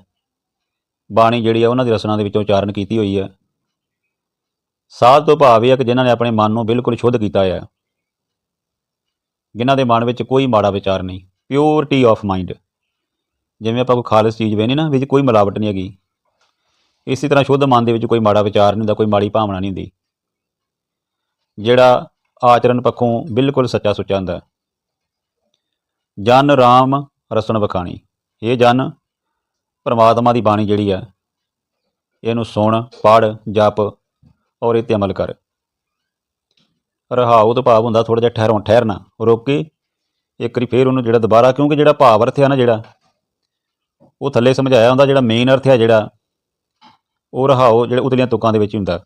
ਬਾਣੀ ਜਿਹੜੀ ਆ ਉਹਨਾਂ ਦੀ ਰਸਨਾ ਦੇ ਵਿੱਚੋਂ ਉਚਾਰਨ ਕੀਤੀ ਹੋਈ ਹੈ ਸਾਧ ਤੋਂ ਭਾਵ ਇਹ ਹੈ ਕਿ ਜਿਨ੍ਹਾਂ ਨੇ ਆਪਣੇ ਮਨ ਨੂੰ ਬਿਲਕੁਲ ਸ਼ੁੱਧ ਕੀਤਾ ਹੈ ਜਿਨ੍ਹਾਂ ਦੇ ਮਨ ਵਿੱਚ ਕੋਈ ਮਾੜਾ ਵਿਚਾਰ ਨਹੀਂ ਪਿਓਰਟੀ ਆਫ ਮਾਈਂਡ ਜਿਵੇਂ ਆਪਾਂ ਕੋਈ ਖਾਲਸ ਚੀਜ਼ ਵੇਨੇ ਨਾ, ਵਿੱਚ ਕੋਈ ਮਿਲਾਵਟ ਨਹੀਂ ਹੈਗੀ। ਇਸੇ ਤਰ੍ਹਾਂ ਸ਼ੁੱਧ ਮਨ ਦੇ ਵਿੱਚ ਕੋਈ ਮਾੜਾ ਵਿਚਾਰ ਨਹੀਂ ਹੁੰਦਾ, ਕੋਈ ਮਾੜੀ ਭਾਵਨਾ ਨਹੀਂ ਹੁੰਦੀ। ਜਿਹੜਾ ਆਚਰਨ ਪੱਖੋਂ ਬਿਲਕੁਲ ਸੱਚਾ ਸੁੱਚਾ ਹੁੰਦਾ। ਜਨ ਰਾਮ ਰਸਣ ਵਖਾਣੀ। ਇਹ ਜਨ ਪਰਮਾਤਮਾ ਦੀ ਬਾਣੀ ਜਿਹੜੀ ਆ, ਇਹਨੂੰ ਸੁਣ ਪੜ ਜਪ ਔਰ ਇਹ ਤੇ ਅਮਲ ਕਰ। ਰਹਾਉ ਤੋਂ ਭਾਵ ਹੁੰਦਾ ਥੋੜਾ ਜਿਹਾ ਠਹਿਰੋਂ, ਠਹਿਰਨਾ, ਰੋਕ ਕੇ ਇੱਕ ਵਾਰੀ ਫੇਰ ਉਹਨੂੰ ਜਿਹੜਾ ਦੁਬਾਰਾ, ਕਿਉਂਕਿ ਜਿਹੜਾ ਭਾਵ ਅਰਥ ਆ ਨਾ ਜਿਹੜਾ, ਉਹ ਥੱਲੇ ਸਮਝਾਇਆ ਹੁੰਦਾ, ਜਿਹੜਾ ਮੇਨ ਅਰਥ ਆ ਜਿਹੜਾ, ਉਹ ਰਹਾਉ ਜਿਹੜੇ ਉਤਲੀਆਂ ਤੁਕਾਂ ਦੇ ਵਿੱਚ ਹੀ ਹੁੰਦਾ।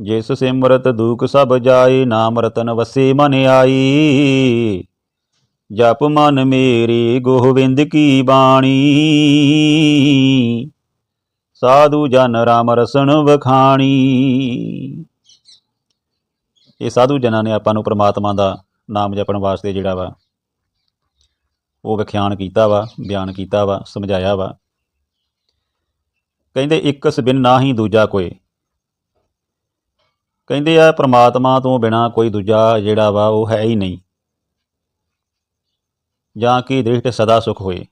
ਜਿਸ ਸਿਮਰਤ ਦੁਖ ਸਭ ਜਾਏ, ਨਾਮ ਰਤਨ ਵਸੇ ਮਨ ਆਈ। ਜਪ ਮਨ ਮੇਰੇ ਗੋਬਿੰਦ ਕੀ ਬਾਣੀ? ਸਾਧੂ ਜਨ ਰਾਮ ਰਸਣ ਵਖਾਣੀ। ਇਹ ਸਾਧੂ ਜਨਾਂ ਨੇ ਆਪਾਂ ਨੂੰ ਪ੍ਰਮਾਤਮਾ ਦਾ ਨਾਮ ਜਪਣ ਵਾਸਤੇ ਜਿਹੜਾ ਵਾ, ਉਹ ਵਿਖਿਆਨ ਕੀਤਾ ਵਾ, ਬਿਆਨ ਕੀਤਾ ਵਾ, ਸਮਝਾਇਆ ਵਾ। ਕਹਿੰਦੇ ਇੱਕ ਬਿਨ ਨਾ ਹੀ ਦੂਜਾ ਕੋਈ ਕਹਿੰਦੇ ਆ ਪ੍ਰਮਾਤਮਾ ਤੋਂ ਬਿਨਾ ਕੋਈ ਦੂਜਾ ਜਿਹੜਾ ਵਾ, ਉਹ ਹੈ ਹੀ ਨਹੀਂ। ਜਾਂ ਕਿ ਦ੍ਰਿਸ਼ਟ ਸਦਾ ਸੁਖ ਹੋਏ।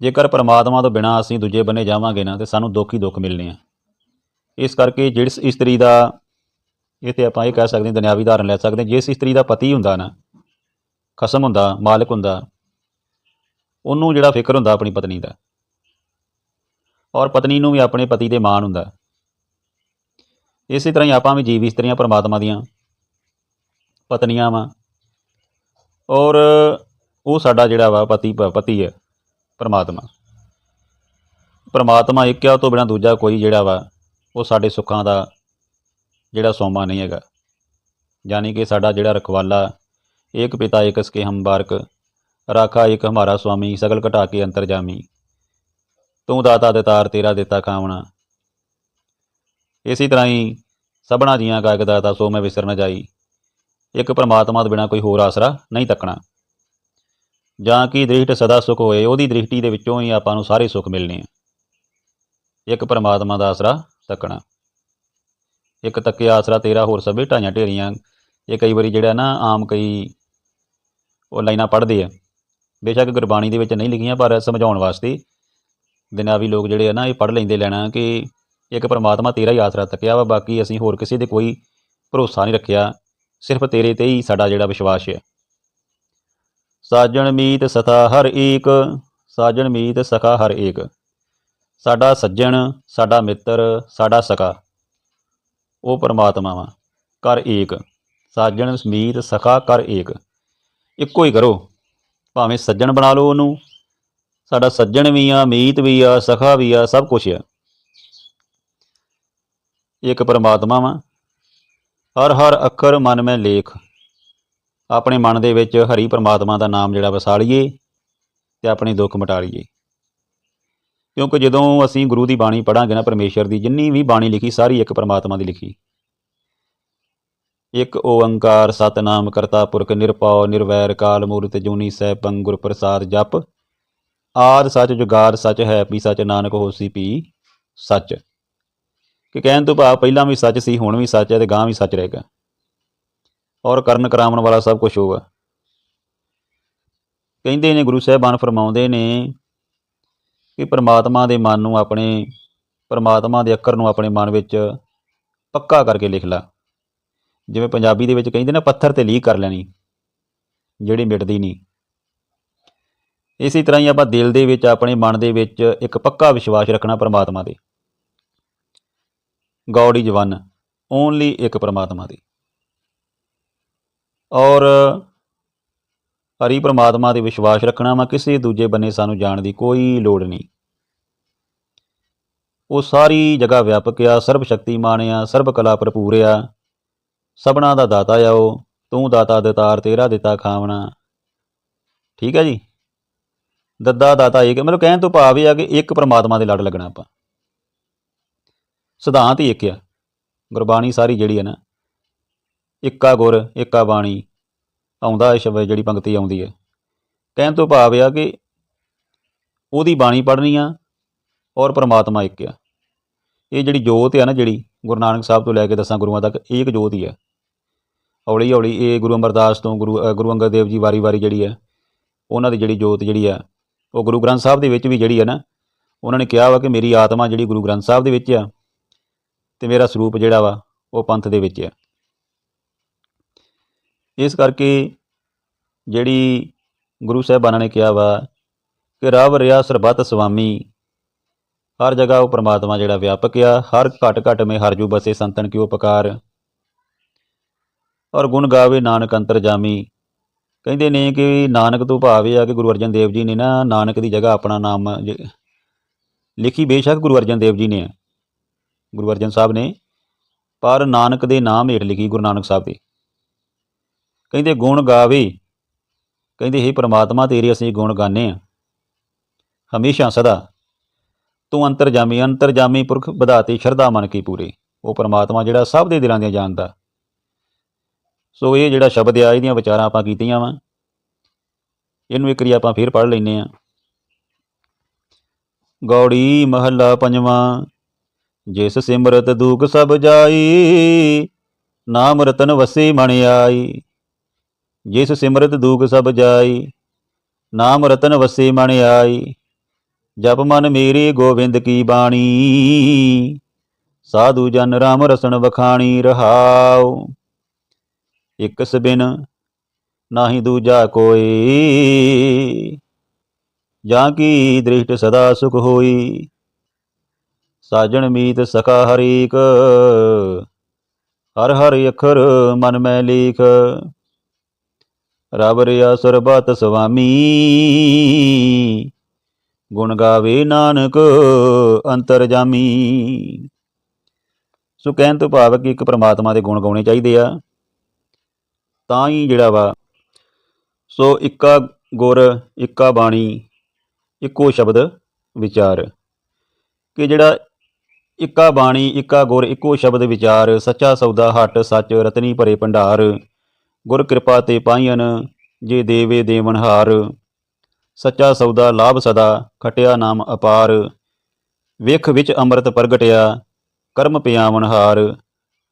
ਜੇਕਰ ਪ੍ਰਮਾਤਮਾ ਤੋਂ ਬਿਨਾ ਅਸੀਂ ਦੂਜੇ ਬੰਨੇ ਜਾਵਾਂਗੇ ਨਾ, ਤੇ ਸਾਨੂੰ ਦੁੱਖ ਹੀ ਦੁੱਖ ਮਿਲਣੇ ਆ। ਇਸ ਕਰਕੇ ਜਿਸ ਇਸਤਰੀ ਦਾ, ਇਹ ਤੇ ਆਪਾਂ ਇਹ ਕਹਿ ਸਕਦੇ ਹਾਂ, ਦੁਨਿਆਵੀ ਉਦਾਹਰਨ ਲੈ ਸਕਦੇ ਹਾਂ ਜਿਸ ਇਸਤਰੀ ਦਾ ਪਤੀ ਹੁੰਦਾ ਨਾ, ਖਸਮ ਹੁੰਦਾ, ਮਾਲਕ ਹੁੰਦਾ, ਉਹਨੂੰ ਜਿਹੜਾ ਫਿਕਰ ਹੁੰਦਾ ਆਪਣੀ ਪਤਨੀ ਦਾ, ਔਰ ਪਤਨੀ ਨੂੰ ਵੀ ਆਪਣੇ ਪਤੀ ਦੇ ਮਾਣ ਹੁੰਦਾ। ਇਸੇ ਤਰ੍ਹਾਂ ਹੀ ਆਪਾਂ ਵੀ ਜੀਵ ਇਸਤਰੀਆਂ ਪਰਮਾਤਮਾ ਦੀਆਂ ਪਤਨੀਆਂ ਵਾਂ। ਔਰ ਉਹ ਸਾਡਾ ਜਿਹੜਾ ਵਾ ਪਤੀ ਪਤੀ ਹੈ, ਪਰਮਾਤਮਾ। ਪਰਮਾਤਮਾ ਇੱਕ ਆ ਉਹ ਤੋਂ ਬਿਨਾ ਦੂਜਾ ਕੋਈ ਜਿਹੜਾ ਵਾ ਉਹ ਸਾਡੇ ਸੁੱਖਾਂ ਦਾ ਜਿਹੜਾ ਸੋਮਾ ਨਹੀਂ ਹੈਗਾ। ਯਾਨੀ ਕਿ ਸਾਡਾ ਜਿਹੜਾ ਰਖਵਾਲਾ, ਏਕ ਪਿਤਾ, ਏਕ ਸਕੇ ਹਮ ਬਾਰਕ, ਰਾਖਾ, ਏਕ ਹਮਾਰਾ ਸੁਆਮੀ, ਸਗਲ ਘਟਾ ਕੇ ਅੰਤਰ ਜਾਮੀ। ਤੂੰ ਦਾਤਾ ਦਿਤਾਰ ਤੇਰਾ ਦਿੱਤਾ ਕਾਮਣਾ ਇਸੇ ਤਰ੍ਹਾਂ ਹੀ ਸਭਨਾ ਜੀਆਂ ਕਾ ਇੱਕ ਦਾਤਾ, ਸੋ ਮੈਂ ਵਿਸਰ ਨ ਜਾਈ। ਇੱਕ ਪਰਮਾਤਮਾ ਤੋਂ ਬਿਨਾ ਕੋਈ ਹੋਰ ਆਸਰਾ ਨਹੀਂ ਤੱਕਣਾ। ਜਾਂ ਕਿ ਦ੍ਰਿਸ਼ਟ ਸਦਾ ਸੁਖ ਹੋਏ, ਉਹਦੀ ਦ੍ਰਿਸ਼ਟੀ ਦੇ ਵਿੱਚੋਂ ਹੀ ਆਪਾਂ ਨੂੰ ਸਾਰੇ ਸੁੱਖ ਮਿਲਣੇ ਆ। ਇੱਕ ਪਰਮਾਤਮਾ ਦਾ ਆਸਰਾ ਤੱਕਣਾ। ਇੱਕ ਤੱਕੇ ਆਸਰਾ ਤੇਰਾ, ਹੋਰ ਸਭੇ ਢਾਈਆਂ ਢੇਰੀਆਂ। ਇਹ ਕਈ ਵਾਰੀ ਜਿਹੜਾ ਨਾ, ਆਮ ਕਈ ਉਹ ਲਾਈਨਾਂ ਪੜ੍ਹਦੇ ਆ। ਬੇਸ਼ੱਕ ਗੁਰਬਾਣੀ ਦੇ ਵਿੱਚ ਨਹੀਂ ਲਿਖੀਆਂ, ਪਰ ਸਮਝਾਉਣ ਵਾਸਤੇ ਦੁਨਿਆਵੀ ਲੋਕ ਜਿਹੜੇ ਆ ਨਾ, ਇਹ ਪੜ੍ਹ ਲੈਂਦੇ ਲੈਣਾ ਕਿ ਇੱਕ ਪਰਮਾਤਮਾ ਤੇਰਾ ਹੀ ਆਸਰਾ ਤੱਕਿਆ ਵਾ, ਬਾਕੀ ਅਸੀਂ ਹੋਰ ਕਿਸੇ ਦੇ ਕੋਈ ਭਰੋਸਾ ਨਹੀਂ ਰੱਖਿਆ। ਸਿਰਫ ਤੇਰੇ ਤੇ ਹੀ ਸਾਡਾ ਜਿਹੜਾ ਵਿਸ਼ਵਾਸ ਹੈ। ਸਾਜਣ ਮੀਤ ਸਥਾ ਹਰ ਏਕ, ਸਾਜਣ ਮੀਤ ਸਖਾ ਹਰ ਏਕ। ਸਾਡਾ ਸੱਜਣ, ਸਾਡਾ ਮਿੱਤਰ, ਸਾਡਾ ਸਖਾ। ਉਹ ਪਰਮਾਤਮਾ ਵਾ, ਕਰ ਏਕ। ਸਾਜਣ ਮੀਤ ਸਖਾ ਕਰ ਏਕ। ਇੱਕੋ ਹੀ ਕਰੋ। ਭਾਵੇਂ ਸੱਜਣ ਬਣਾ ਲਓ ਉਹਨੂੰ। ਸਾਡਾ ਸੱਜਣ ਵੀ ਆ, ਮੀਤ ਵੀ ਆ, ਸਖਾ ਵੀ ਆ, ਸਭ ਕੁਝ ਆ। ਇੱਕ ਪਰਮਾਤਮਾ ਵਾ ਹਰ ਹਰ ਅੱਖਰ ਮਨ ਮੈਂ ਲੇਖ। ਆਪਣੇ ਮਨ ਦੇ ਵਿੱਚ ਹਰੀ ਪਰਮਾਤਮਾ ਦਾ ਨਾਮ ਜਿਹੜਾ ਵਸਾਲੀਏ ਤੇ ਆਪਣੇ ਦੁੱਖ ਮਿਟਾ ਲਈਏ। ਕਿਉਂਕਿ ਜਦੋਂ ਅਸੀਂ ਗੁਰੂ ਦੀ ਬਾਣੀ ਪੜਾਂਗੇ ਨਾ, ਪਰਮੇਸ਼ਰ ਦੀ ਜਿੰਨੀ ਵੀ ਬਾਣੀ ਲਿਖੀ, ਸਾਰੀ ਇੱਕ ਪਰਮਾਤਮਾ ਦੀ ਲਿਖੀ। ਇੱਕ ਓੰਕਾਰ, ਸਤਨਾਮ, ਕਰਤਾ ਪੁਰਖ, ਨਿਰਭਉ, ਨਿਰਵੈਰ, ਕਾਲ ਮੂਰਤ, ਜੂਨੀ ਸੈਭੰ ਗੁਰ ਪ੍ਰਸਾਦ, ਜਪ। ਆਦ ਸੱਚ ਜੁਗਾਰ ਸੱਚ ਹੈ, ਪੀ ਸੱਚ ਨਾਨਕ ਹੋਸੀ, ਪੀ ਸੱਚ। ਕਿ ਕਹਿਣ ਤੋਂ ਭਾਵ ਪਹਿਲਾਂ ਵੀ ਸੱਚ ਸੀ, ਹੁਣ ਵੀ ਸੱਚ ਹੈ ਤੇ ਗਾਂ ਵੀ ਸੱਚ ਰਹੇਗਾ ਔਰ ਕਰਨ ਕਰਾਉਣ ਵਾਲਾ ਸਭ ਕੁਝ ਹੋਗਾ ਕਹਿੰਦੇ ਨੇ ਗੁਰੂ ਸਾਹਿਬਾਨ ਫਰਮਾਉਂਦੇ ਨੇ ਕਿ ਪ੍ਰਮਾਤਮਾ ਦੇ ਮਨ ਨੂੰ ਆਪਣੇ, ਪ੍ਰਮਾਤਮਾ ਦੇ ਅੱਖਰ ਨੂੰ ਆਪਣੇ ਮਨ ਵਿੱਚ ਪੱਕਾ ਕਰਕੇ ਲਿਖ ਲਾ। ਜਿਵੇਂ ਪੰਜਾਬੀ ਦੇ ਵਿੱਚ ਕਹਿੰਦੇ ਨਾ, ਪੱਥਰ ਤੇ ਲੀਕ ਕਰ ਲੈਣੀ, ਜਿਹੜੀ ਮਿਟਦੀ ਨਹੀਂ। ਇਸੇ ਤਰ੍ਹਾਂ ਹੀ ਆਪਾਂ ਦਿਲ ਦੇ ਵਿੱਚ, ਆਪਣੇ ਮਨ ਦੇ ਵਿੱਚ ਇੱਕ ਪੱਕਾ ਵਿਸ਼ਵਾਸ ਰੱਖਣਾ ਪਰਮਾਤਮਾ ਦੇ ਗੋਡ ਇਜ਼ ਵਨ ਓਨਲੀ ਇੱਕ ਪਰਮਾਤਮਾ ਦੀ। ਔਰ ਹਰੀ ਪਰਮਾਤਮਾ ਦੇ ਵਿਸ਼ਵਾਸ ਰੱਖਣਾ ਵਾ, ਕਿਸੇ ਦੂਜੇ ਬੰਨੇ ਸਾਨੂੰ ਜਾਣ ਦੀ ਕੋਈ ਲੋੜ ਨਹੀਂ। ਉਹ ਸਾਰੀ ਜਗ੍ਹਾ ਵਿਆਪਕ ਆ, ਸਰਬ ਸ਼ਕਤੀਮਾਨ ਆ, ਸਰਬ ਕਲਾ ਭਰਪੂਰ ਆ। ਸਭਨਾ ਦਾ ਦਾਤਾ ਆ ਉਹ, ਤੂੰ ਦਾਤਾ ਦਤਾਰ, ਤੇਰਾ ਦਿੱਤਾ ਖਾਵਣਾ। ਠੀਕ ਹੈ ਜੀ? ਦੱਦਾ ਦਾਤਾ ਇੱਕ, ਮਤਲਬ ਕਹਿਣ ਤੋਂ ਭਾਵ ਇਹ ਆ ਕਿ ਇੱਕ ਪਰਮਾਤਮਾ ਦੇ ਲੜ ਲੱਗਣਾ ਆਪਾਂ। ਸਿਧਾਂਤ ਹੀ ਇੱਕ ਆ। ਗੁਰਬਾਣੀ ਸਾਰੀ ਜਿਹੜੀ ਹੈ ਨਾ, ਇੱਕਾ ਗੁਰ, ਇੱਕਾ ਬਾਣੀ, ਆਉਂਦਾ ਇਹ ਸ਼ਬਦ ਜਿਹੜੀ ਪੰਕਤੀ ਆਉਂਦੀ ਹੈ ਕਹਿਣ ਤੋਂ ਭਾਵ ਆ ਕਿ ਉਹਦੀ ਬਾਣੀ ਪੜ੍ਹਨੀ ਆ ਔਰ ਪ੍ਰਮਾਤਮਾ ਇੱਕ ਆ। ਇਹ ਜਿਹੜੀ ਜੋਤ ਆ ਨਾ ਜਿਹੜੀ ਗੁਰੂ ਨਾਨਕ ਸਾਹਿਬ ਤੋਂ ਲੈ ਕੇ ਦਸਾਂ ਗੁਰੂਆਂ ਤੱਕ, ਇਹ ਇੱਕ ਜੋਤ ਹੀ ਆ। ਹੌਲੀ ਹੌਲੀ ਇਹ ਗੁਰੂ ਅਮਰਦਾਸ ਤੋਂ ਗੁਰੂ ਗੁਰੂ ਅੰਗਦ ਦੇਵ ਜੀ ਵਾਰੀ ਵਾਰੀ ਜਿਹੜੀ ਆ, ਉਹਨਾਂ ਦੀ ਜਿਹੜੀ ਜੋਤ ਜਿਹੜੀ ਆ, ਉਹ ਗੁਰੂ ਗ੍ਰੰਥ ਸਾਹਿਬ ਦੇ ਵਿੱਚ ਵੀ ਜਿਹੜੀ ਆ ਨਾ, ਉਹਨਾਂ ਨੇ ਕਿਹਾ ਵਾ ਕਿ ਮੇਰੀ ਆਤਮਾ ਜਿਹੜੀ ਗੁਰੂ ਗ੍ਰੰਥ ਸਾਹਿਬ ਦੇ ਵਿੱਚ ਆ ਤੇ ਮੇਰਾ ਸਰੂਪ ਜਿਹੜਾ ਵਾ, ਉਹ ਪੰਥ ਦੇ ਵਿੱਚ ਆ ਇਸ ਕਰਕੇ ਜਿਹੜੀ ਗੁਰੂ ਸਾਹਿਬਾਨਾਂ ਨੇ ਕਿਹਾ ਵਾ ਕਿ ਰਵ ਰਿਆ ਸਰਬੱਤ ਸੁਆਮੀ ਹਰ ਜਗ੍ਹਾ ਉਹ ਪ੍ਰਮਾਤਮਾ ਜਿਹੜਾ ਵਿਆਪਕ ਆ, ਹਰ ਘਟ ਘਟ ਮੇ ਹਰ ਜੂ ਬਸੇ ਸੰਤਨ ਕੀ ਉਪਕਾਰ ਔਰ ਗੁਣ ਗਾਵੇ ਨਾਨਕ ਅੰਤਰ ਜਾਮੀ। ਕਹਿੰਦੇ ਨੇ ਕਿ ਨਾਨਕ ਤੋਂ ਭਾਵ ਇਹ ਆ ਕਿ ਗੁਰੂ ਅਰਜਨ ਦੇਵ ਜੀ ਨੇ ਨਾ ਨਾਨਕ ਦੀ ਜਗ੍ਹਾ ਆਪਣਾ ਨਾਮ ਜ- ਲਿਖੀ ਬੇਸ਼ੱਕ ਗੁਰੂ ਅਰਜਨ ਦੇਵ ਜੀ ਨੇ ਗੁਰੂ ਅਰਜਨ ਸਾਹਿਬ ਨੇ, ਪਰ ਨਾਨਕ ਦੇ ਨਾਮ ਹੇਠ ਲਿਖੀ ਗੁਰੂ ਨਾਨਕ ਸਾਹਿਬ ਦੀ। ਕਹਿੰਦੇ, ਗੁਣ ਗਾਵੇ। ਕਹਿੰਦੇ हे ਪ੍ਰਮਾਤਮਾ, ਤੇਰੇ ਅਸੀਂ ਗੁਣ ਗਾਣੇ ਆ। ਹਮੇਸ਼ਾ ਸਦਾ। ਤੂੰ ਅੰਤਰਜਾਮੀ ਅੰਤਰਜਾਮੀ ਪੁਰਖ ਵਧਾਤੇ ਸ਼ਰਧਾ ਮਨ ਕੀ ਪੂਰੇ। ਉਹ ਪ੍ਰਮਾਤਮਾ ਜਿਹੜਾ ਸਭ ਦੇ ਦਿਲਾਂ ਦੀਆਂ ਜਾਣਦਾ ਸੋ ਇਹ ਜਿਹੜਾ ਸ਼ਬਦ ਆ, ਇਹਦੀਆਂ ਵਿਚਾਰਾਂ ਆਪਾਂ ਕੀਤੀਆਂ ਵਾ। ਇਹਨੂੰ ਇੱਕ ਵਾਰੀ ਆਪਾਂ ਫੇਰ ਪੜ੍ਹ ਲੈਨੇ ਆ। ਗੌੜੀ ਮਹੱਲਾ ਪੰਜਵਾਂ। ਜਿਸ ਸਿਮਰਤ ਦੂਖ ਸਭ ਜਾਈ, ਨਾਮ ਰਤਨ ਵਸੀ ਮਣ ਆਈ। ਜਿਸ ਸਿਮਰਤ ਦੂਖ ਸਭ ਜਾਈ, ਨਾਮ ਰਤਨ ਵਸੀ ਮਣ ਆਈ। ਜਪ ਮਨ ਮੇਰੀ ਗੋਬਿੰਦ ਕੀ ਬਾਣੀ, ਸਾਧੂ ਜਨ ਰਾਮ ਰਸਨ ਵਖਾਣੀ ਰਹਾਉ। ਇਕ ਸਬਿਨ ਨਾਹੀ ਦੂਜਾ ਕੋਈ, ਜਾਂ ਕੀ ਦ੍ਰਿਸ਼ਟ ਸਦਾ ਸੁਖ ਹੋਈ। ਸਾਜਣ ਮੀਤ ਸਖਾ ਹਰੀਕ। ਹਰ ਹਰ ਅਖਰ ਮਨ ਮੈਂ ਲੀਖ। ਰਬ ਰਿਆ ਸਰਬਤ ਸੁਆਮੀ ਗੁਣ ਗਾਵੇ ਨਾਨਕ ਅੰਤਰ ਜਾਮੀ। ਸੋ ਕਹਿਣ ਤੋਂ ਭਾਵ ਕਿ ਇੱਕ ਪ੍ਰਮਾਤਮਾ ਦੇ ਗੁਣ ਗਾਉਣੇ ਚਾਹੀਦੇ ਆ। ਤਾਂ ਹੀ ਜਿਹੜਾ ਵਾ, ਸੋ ਇੱਕਾ ਗੁਰ, ਇੱਕਾ ਬਾਣੀ, ਇੱਕੋ ਸ਼ਬਦ ਵਿਚਾਰ। ਕਿ ਜਿਹੜਾ ਇੱਕਾ ਬਾਣੀ, ਇੱਕਾ ਗੁਰ, ਇੱਕੋ ਸ਼ਬਦ ਵਿਚਾਰ, ਸੱਚਾ ਸੌਦਾ ਹਟ, ਸੱਚ ਰਤਨੀ ਭਰੇ ਭੰਡਾਰ। ਗੁਰ ਕਿਰਪਾ ਤੇ ਪਾਈਨ ਜੇ ਦੇਵੇ ਦੇਵਨਹਾਰ ਸੱਚਾ ਸੌਦਾ ਲਾਭ ਸਦਾ, ਖਟਿਆ ਨਾਮ ਅਪਾਰ। ਵੇਖ ਵਿੱਚ ਅੰਮ੍ਰਿਤ ਪ੍ਰਗਟਿਆ, ਕਰਮ ਪਿਆਵਨ ਹਾਰ।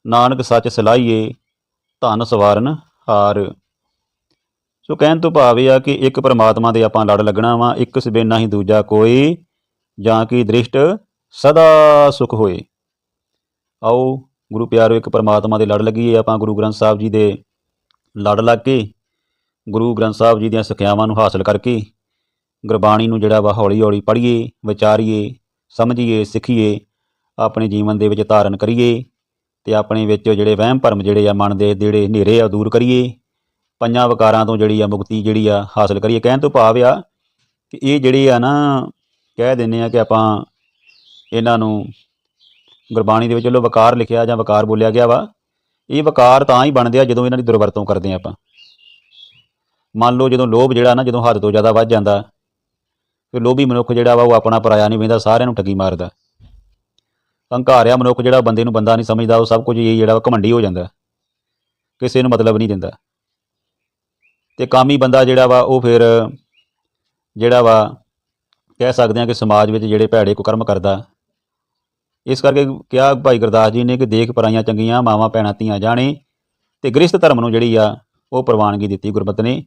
ਨਾਨਕ ਸੱਚ ਸਲਾਈਏ, ਧਨ ਸਵਾਰਨ ਹਾਰ। ਸੋ ਕਹਿਣ ਤੋਂ ਭਾਵ ਇਹ ਆ ਕਿ ਇੱਕ ਪਰਮਾਤਮਾ ਦੇ ਆਪਾਂ ਲੜ ਲੱਗਣਾ ਵਾ, ਇੱਕ ਸਬੇਨਾ ਹੀ ਦੂਜਾ ਕੋਈ, ਜਾਂ ਕਿ ਦ੍ਰਿਸ਼ਟ ਸਦਾ ਸੁਖ ਹੋਏ। ਆਓ ਗੁਰੂ ਪਿਆਰੋ, ਇੱਕ ਪਰਮਾਤਮਾ ਦੇ ਲੜ ਲੱਗੀਏ। ਆਪਾਂ ਗੁਰੂ ਗ੍ਰੰਥ ਸਾਹਿਬ ਜੀ ਦੇ ਲੜ ਲੱਗ ਕੇ ਗੁਰੂ ਗ੍ਰੰਥ ਸਾਹਿਬ ਜੀ ਦੀਆਂ ਸਿੱਖਿਆਵਾਂ ਨੂੰ ਹਾਸਲ ਕਰਕੇ ਗੁਰਬਾਣੀ ਨੂੰ ਜਿਹੜਾ ਵਾ ਹੌਲੀ ਹੌਲੀ ਪੜ੍ਹੀਏ, ਵਿਚਾਰੀਏ, ਸਮਝੀਏ, ਸਿੱਖੀਏ, ਆਪਣੇ ਜੀਵਨ ਦੇ ਵਿੱਚ ਧਾਰਨ ਕਰੀਏ ਤੇ ਆਪਣੇ ਵਿੱਚ ਜਿਹੜੇ ਵਹਿਮ ਭਰਮ ਜਿਹੜੇ ਆ, ਮਨ ਦੇ ਜਿਹੜੇ ਹਨੇਰੇ ਆ ਦੂਰ ਕਰੀਏ। ਪੰਜਾਂ ਵਿਕਾਰਾਂ ਤੋਂ ਜਿਹੜੀ ਆ, ਮੁਕਤੀ ਜਿਹੜੀ ਆ, ਹਾਸਲ ਕਰੀਏ। ਕਹਿਣ ਤੋਂ ਭਾਵ ਆ ਕਿ ਇਹ ਜਿਹੜੇ ਆ ਨਾ, ਕਹਿ ਦਿੰਦੇ ਆ ਕਿ ਆਪਾਂ ਇਹਨਾਂ ਨੂੰ ਗੁਰਬਾਣੀ ਦੇ ਵਿੱਚ ਚਲੋ ਵਕਾਰ ਲਿਖਿਆ ਜਾਂ ਵਕਾਰ ਬੋਲਿਆ ਗਿਆ ਵਾ, ਇਹ ਵਕਾਰ ਤਾਂ ਹੀ ਬਣਦੇ ਆ ਜਦੋਂ ਇਹਨਾਂ ਦੀ ਦੁਰਵਰਤੋਂ ਕਰਦੇ ਆ ਆਪਾਂ। ਮੰਨ ਲਓ ਜਦੋਂ ਲੋਭ ਜਿਹੜਾ ਨਾ, ਜਦੋਂ ਹੱਦ ਤੋਂ ਜ਼ਿਆਦਾ ਵੱਧ ਜਾਂਦਾ, ਫਿਰ ਲੋਭੀ ਮਨੁੱਖ ਜਿਹੜਾ ਵਾ ਉਹ ਆਪਣਾ ਪਰਾਇਆ ਨਹੀਂ ਵੇਂਦਾ, ਸਾਰਿਆਂ ਨੂੰ ਠੱਗੀ ਮਾਰਦਾ। ਹੰਕਾਰਿਆ ਮਨੁੱਖ ਜਿਹੜਾ ਬੰਦੇ ਨੂੰ ਬੰਦਾ ਨਹੀਂ ਸਮਝਦਾ, ਉਹ ਸਭ ਕੁਝ ਇਹ ਜਿਹੜਾ ਵਾ ਘਮੰਡੀ ਹੋ ਜਾਂਦਾ। ਕਿਸੇ ਨੂੰ ਮਤਲਬ ਨਹੀਂ ਦਿੰਦਾ। ਤੇ ਕਾਮੀ ਬੰਦਾ ਜਿਹੜਾ ਵਾ, ਉਹ ਫਿਰ ਜਿਹੜਾ ਵਾ ਕਹਿ ਸਕਦੇ ਆ ਕਿ ਸਮਾਜ ਵਿੱਚ ਜਿਹੜੇ ਭੈੜੇ ਕੁਕਰਮ ਕਰਦਾ ਇਸ ਕਰਕੇ ਕਿਹਾ ਭਾਈ ਗੁਰਦਾਸ ਜੀ ਨੇ ਕਿ ਦੇਖ ਪਰਾਈਆਂ ਚੰਗੀਆਂ, ਮਾਵਾਂ, ਭੈਣਾਂ, ਧੀਆਂ ਜਾਣੇ। ਤੇ ਗ੍ਰਸਥ ਧਰਮ ਨੂੰ ਜਿਹੜੀ ਆ, ਉਹ ਪ੍ਰਵਾਨਗੀ ਦਿੱਤੀ ਗੁਰਮਤਿ ਨੇ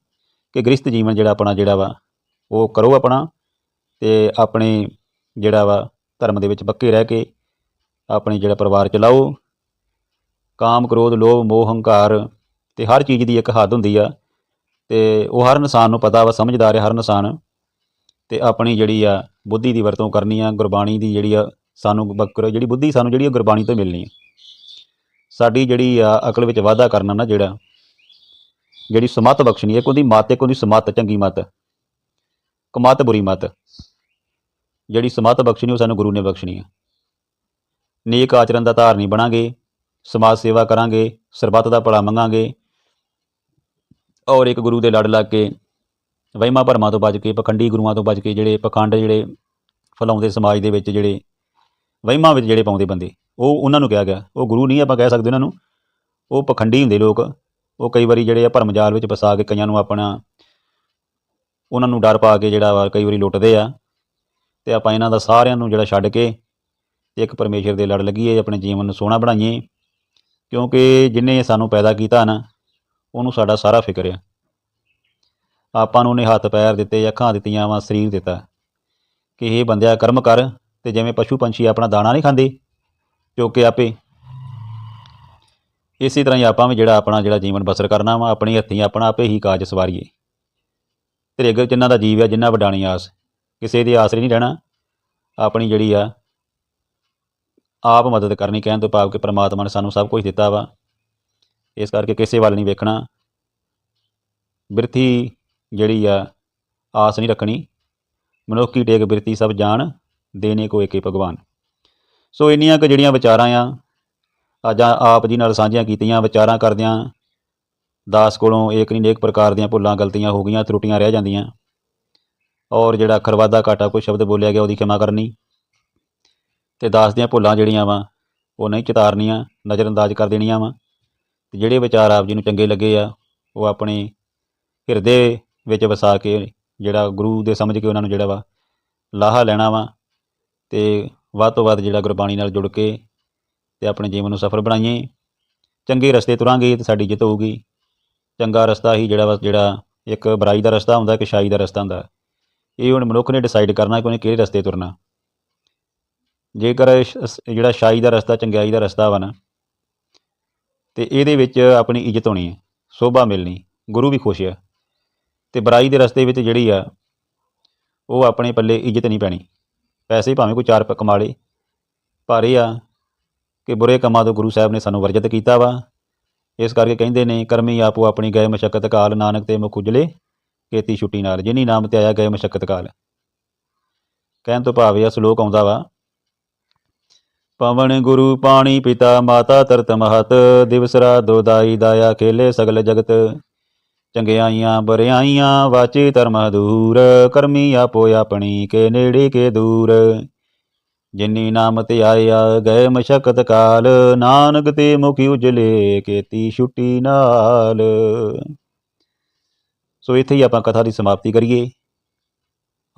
ਕਿ ਗ੍ਰਸਥ ਜੀਵਨ ਜਿਹੜਾ ਆਪਣਾ, ਜਿਹੜਾ ਵਾ, ਉਹ ਕਰੋ ਆਪਣਾ ਤੇ ਆਪਣੇ ਜਿਹੜਾ ਵਾ, ਧਰਮ ਦੇ ਵਿੱਚ ਪੱਕੇ ਰਹਿ ਕੇ ਆਪਣੇ ਜਿਹੜਾ ਪਰਿਵਾਰ ਚਲਾਓ। ਕਾਮ, ਕ੍ਰੋਧ, ਲੋਭ, ਮੋਹ, ਹੰਕਾਰ ਤੇ ਹਰ ਚੀਜ਼ ਦੀ ਇੱਕ ਹੱਦ ਹੁੰਦੀ ਆ ਤੇ ਉਹ ਹਰ ਇਨਸਾਨ ਨੂੰ ਪਤਾ ਵਾ, ਸਮਝਦਾਰ ਹੈ ਹਰ ਇਨਸਾਨ। ਤੇ ਆਪਣੀ ਜਿਹੜੀ ਆ, ਬੁੱਧੀ ਦੀ ਵਰਤੋਂ ਕਰਨੀ ਆ, ਗੁਰਬਾਣੀ ਦੀ ਜਿਹੜੀ ਆ ਸਾਨੂੰ ਬੱਕਰ, ਜਿਹੜੀ ਬੁੱਧੀ ਸਾਨੂੰ, ਜਿਹੜੀ ਉਹ ਗੁਰਬਾਣੀ ਤੋਂ ਮਿਲਣੀ ਹੈ। ਸਾਡੀ ਜਿਹੜੀ ਆ ਅਕਲ ਵਿੱਚ ਵਾਧਾ ਕਰਨਾ ਨਾ ਜਿਹੜਾ, ਜਿਹੜੀ ਸਮਤ ਬਖਸ਼ਣੀ ਹੈ ਉਹਦੀ ਮੱਤ, ਇੱਕ ਉਹਦੀ ਸਮਤ, ਚੰਗੀ ਮੱਤ ਕਮਤ ਬੁਰੀ ਮੱਤ, ਜਿਹੜੀ ਸਮਤ ਬਖਸ਼ਣੀ, ਉਹ ਸਾਨੂੰ ਗੁਰੂ ਨੇ ਬਖਸ਼ਣੀ ਹੈ। ਨੇਕ ਆਚਰਨ ਦਾ ਧਾਰਨੀ ਬਣਾਂਗੇ, ਸਮਾਜ ਸੇਵਾ ਕਰਾਂਗੇ, ਸਰਬੱਤ ਦਾ ਭਲਾ ਮੰਗਾਂਗੇ, ਔਰ ਇੱਕ ਗੁਰੂ ਦੇ ਲੜ ਲੱਗ ਕੇ ਵਹਿਮਾਂ ਭਰਮਾਂ ਤੋਂ ਬਚ ਕੇ, ਪਖੰਡੀ ਗੁਰੂਆਂ ਤੋਂ ਬਚ ਕੇ, ਜਿਹੜੇ ਪਖੰਡ ਜਿਹੜੇ ਫੈਲਾਉਂਦੇ ਸਮਾਜ ਦੇ ਵਿੱਚ ਜਿਹੜੇ ਵਹਿਮਾਂ ਵਿੱਚ ਜਿਹੜੇ ਪਾਉਂਦੇ ਬੰਦੇ, ਉਹ ਉਹਨਾਂ ਨੂੰ ਕਿਹਾ ਗਿਆ। ਉਹ ਗੁਰੂ ਨਹੀਂ ਆਪਾਂ ਕਹਿ ਸਕਦੇ ਉਹਨਾਂ ਨੂੰ। ਉਹ ਪਖੰਡੀ ਹੁੰਦੇ ਲੋਕ। ਉਹ ਕਈ ਵਾਰੀ ਜਿਹੜੇ ਆ ਭਰਮ ਜਾਲ ਵਿੱਚ ਫਸਾ ਕੇ ਕਈਆਂ ਨੂੰ ਆਪਣਾ, ਉਹਨਾਂ ਨੂੰ ਡਰ ਪਾ ਕੇ ਜਿਹੜਾ ਵਾ ਕਈ ਵਾਰੀ ਲੁੱਟਦੇ ਆ। ਤੇ ਆਪਾਂ ਇਹਨਾਂ ਦਾ ਸਾਰਿਆਂ ਨੂੰ ਜਿਹੜਾ ਛੱਡ ਕੇ ਤੇ ਇੱਕ ਪਰਮੇਸ਼ਰ ਦੇ ਲੜ ਲੱਗੀਏ ਆਪਣੇ ਜੀਵਨ ਨੂੰ ਸੋਹਣਾ ਬਣਾਈਏ। ਕਿਉਂਕਿ ਜਿਨੇ ਸਾਨੂੰ ਪੈਦਾ ਕੀਤਾ ਨਾ, ਉਹਨੂੰ ਸਾਡਾ ਸਾਰਾ ਫਿਕਰ ਆ। ਆਪਾਂ ਨੂੰ ਉਹਨੇ ਹੱਥ ਪੈਰ ਦਿੱਤੇ, ਅੱਖਾਂ ਦਿੱਤੀਆਂ ਵਾ, ਸਰੀਰ ਦਿੱਤਾ। ਕਿ ਇਹ ਬੰਦਿਆ ਕਰਮ ਕਰ ਤੇ ਜਿਵੇਂ ਪਸ਼ੂ ਪੰਛੀ ਆਪਣਾ ਦਾਣਾ ਨਹੀਂ ਖਾਂਦੇ ਚੁੱਕ ਕੇ ਆਪੇ ਇਸੇ ਤਰ੍ਹਾਂ ਹੀ ਆਪਾਂ ਵੀ ਜਿਹੜਾ ਆਪਣਾ ਜਿਹੜਾ ਜੀਵਨ ਬਸਰ ਕਰਨਾ ਵਾ, ਆਪਣੀ ਹੱਥੀਂ ਆਪਣਾ ਆਪੇ ਹੀ ਕਾਜ ਸਵਾਰੀਏ। ਤ੍ਰਿਗ ਜਿਨ੍ਹਾਂ ਦਾ ਜੀਵ ਆ ਜਿੰਨਾ ਵਡਾਣੀ ਆਸ, ਕਿਸੇ ਦੀ ਆਸਰੇ ਨਹੀਂ ਰਹਿਣਾ, ਆਪਣੀ ਜਿਹੜੀ ਆ, ਆਪ ਮਦਦ ਕਰਨੀ ਕਹਿਣ ਤੋਂ ਭਾਵ ਕਿ ਪ੍ਰਮਾਤਮਾ ਨੇ ਸਾਨੂੰ ਸਭ ਕੁਝ ਦਿੱਤਾ ਵਾ। ਇਸ ਕਰਕੇ ਕਿਸੇ ਵੱਲ ਨਹੀਂ ਵੇਖਣਾ। ਬਿਰਥੀ ਜਿਹੜੀ ਆ, ਆਸ ਨਹੀਂ ਰੱਖਣੀ। ਮਨੁੱਖੀ ਟੇਕ ਬਿਰਤੀ ਸਭ ਜਾਣ। ਦੇਣੇ ਕੋ ਏਕੇ ਭਗਵਾਨ। ਸੋ ਇੰਨੀਆਂ ਕੁ ਜਿਹੜੀਆਂ ਵਿਚਾਰਾਂ ਆ, ਅੱਜ ਆਪ ਜੀ ਨਾਲ ਸਾਂਝੀਆਂ ਕੀਤੀਆਂ, ਵਿਚਾਰਾਂ ਕਰਦਿਆਂ ਦਾਸ ਕੋਲੋਂ ਏਕ ਨਹੀਂ ਨੇਕ ਪ੍ਰਕਾਰ ਦੀਆਂ ਭੁੱਲਾਂ, ਗਲਤੀਆਂ ਹੋ ਗਈਆਂ, ਤਰੁੱਟੀਆਂ ਰਹਿ ਜਾਂਦੀਆਂ। ਔਰ ਜਿਹੜਾ ਖਰਵਾਦਾ ਘਾਟਾ ਕੋਈ ਸ਼ਬਦ ਬੋਲਿਆ ਗਿਆ, ਉਹਦੀ ਖਿਮਾ ਕਰਨੀ। ਤੇ ਦਾਸ ਦੀਆਂ ਭੁੱਲਾਂ ਜਿਹੜੀਆਂ ਵਾ, ਉਹ ਨਹੀਂ ਚਿਤਾਰਨੀਆਂ, ਨਜ਼ਰਅੰਦਾਜ਼ ਕਰ ਦੇਣੀਆਂ ਵਾ। ਤੇ ਜਿਹੜੇ ਵਿਚਾਰ ਆਪ ਜੀ ਨੂੰ ਚੰਗੇ ਲੱਗੇ ਆ, ਉਹ ਆਪਣੇ ਹਿਰਦੇ ਵਿੱਚ ਵਸਾ ਕੇ ਜਿਹੜਾ ਗੁਰੂ ਦੇ ਸਮਝ ਕੇ ਉਹਨਾਂ ਨੂੰ ਜਿਹੜਾ ਵਾ ਲਾਹਾ ਲੈਣਾ ਵਾ ਅਤੇ ਵੱਧ ਤੋਂ ਵੱਧ ਜਿਹੜਾ ਗੁਰਬਾਣੀ ਨਾਲ ਜੁੜ ਕੇ ਅਤੇ ਆਪਣੇ ਜੀਵਨ ਨੂੰ ਸਫਲ ਬਣਾਈਏ। ਚੰਗੇ ਰਸਤੇ ਤੁਰਾਂਗੇ ਤਾਂ ਸਾਡੀ ਜਿੱਤ ਹੋਊਗੀ। ਚੰਗਾ ਰਸਤਾ ਹੀ ਜਿਹੜਾ ਵਾ, ਜਿਹੜਾ ਇੱਕ ਬੁਰਾਈ ਦਾ ਰਸਤਾ ਹੁੰਦਾ, ਇੱਕ ਸ਼ਾਈ ਦਾ ਰਸਤਾ ਹੁੰਦਾ। ਇਹ ਹੁਣ ਮਨੁੱਖ ਨੇ ਡਿਸਾਈਡ ਕਰਨਾ ਕਿ ਉਹਨੇ ਕਿਹੜੇ ਰਸਤੇ ਤੁਰਨਾ। ਜੇਕਰ ਜਿਹੜਾ ਸ਼ਾਈ ਦਾ ਰਸਤਾ, ਚੰਗਿਆਈ ਦਾ ਰਸਤਾ ਵਾ ਨਾ, ਤੇ ਇਹਦੇ ਵਿੱਚ ਆਪਣੀ ਇੱਜ਼ਤ ਹੋਣੀ ਹੈ, ਸੋਭਾ ਮਿਲਣੀ, ਗੁਰੂ ਵੀ ਖੁਸ਼ ਆ। ਤੇ ਬੁਰਾਈ ਦੇ ਰਸਤੇ ਵਿੱਚ ਜਿਹੜੀ ਆ, ਉਹ ਆਪਣੇ ਪੱਲੇ ਇੱਜ਼ਤ ਨਹੀਂ ਪੈਣੀ। ਪੈਸੇ ਭਾਵੇਂ ਕੋਈ ਚਾਰ ਪ- ਕਮਾ ਲੇ। ਪਰ ਇਹ ਆ ਕਿ ਬੁਰੇ ਕੰਮਾਂ ਤੋਂ ਗੁਰੂ ਸਾਹਿਬ ਨੇ ਸਾਨੂੰ ਵਰਜਿਤ ਕੀਤਾ ਵਾ। ਇਸ ਕਰਕੇ ਕਹਿੰਦੇ ਨੇ, ਕਰਮੀ ਆਪੋ ਆਪਣੀ ਗਏ ਮਸ਼ਕਤ ਕਾਲ, ਨਾਨਕ ਤੇ ਮੁਖ ਉਜਲੇ, ਕੇਤੀ ਛੁੱਟੀ ਨਾਲ ਜਿਨੀ ਨਾਮ ਤੇ ਆਇਆ ਗਏ ਮਸ਼ਕਤ ਕਾਲ। ਕਹਿਣ ਤੋਂ ਭਾਵ ਇਹ ਆ, ਸ਼ਲੋਕ ਆਉਂਦਾ ਵਾ, ਪਵਨ ਗੁਰੂ ਪਾਣੀ ਪਿਤਾ, ਮਾਤਾ ਤਰਤ ਮਹਤ, ਦਿਵਸ ਰਾਤ ਦੋਦਾਈ ਦਾਇਆ ਖੇਲੇ ਸਗਲ ਜਗਤ ਚੰਗਿਆਈਆਂ ਬਰਿਆਈਆਂ ਵਾਚੇ ਧਰਮ ਦੂਰ ਕਰਮੀ ਆਪੋ ਆਪਣੀ ਕੇ ਨੇੜੇ ਕੇ ਦੂਰ। ਜਿਨੀ ਨਾਮ ਤੇ ਆਇਆ ਗਏ ਮਸ਼ਕਤ ਕਾਲ, ਨਾਨਕ ਤੇ ਮੁਖੀ ਉਜਲੇ ਕੇਤੀ ਛੁੱਟੀ ਨਾਲ। ਸੋ ਇੱਥੇ ਹੀ ਆਪਾਂ ਕਥਾ ਦੀ ਸਮਾਪਤੀ ਕਰੀਏ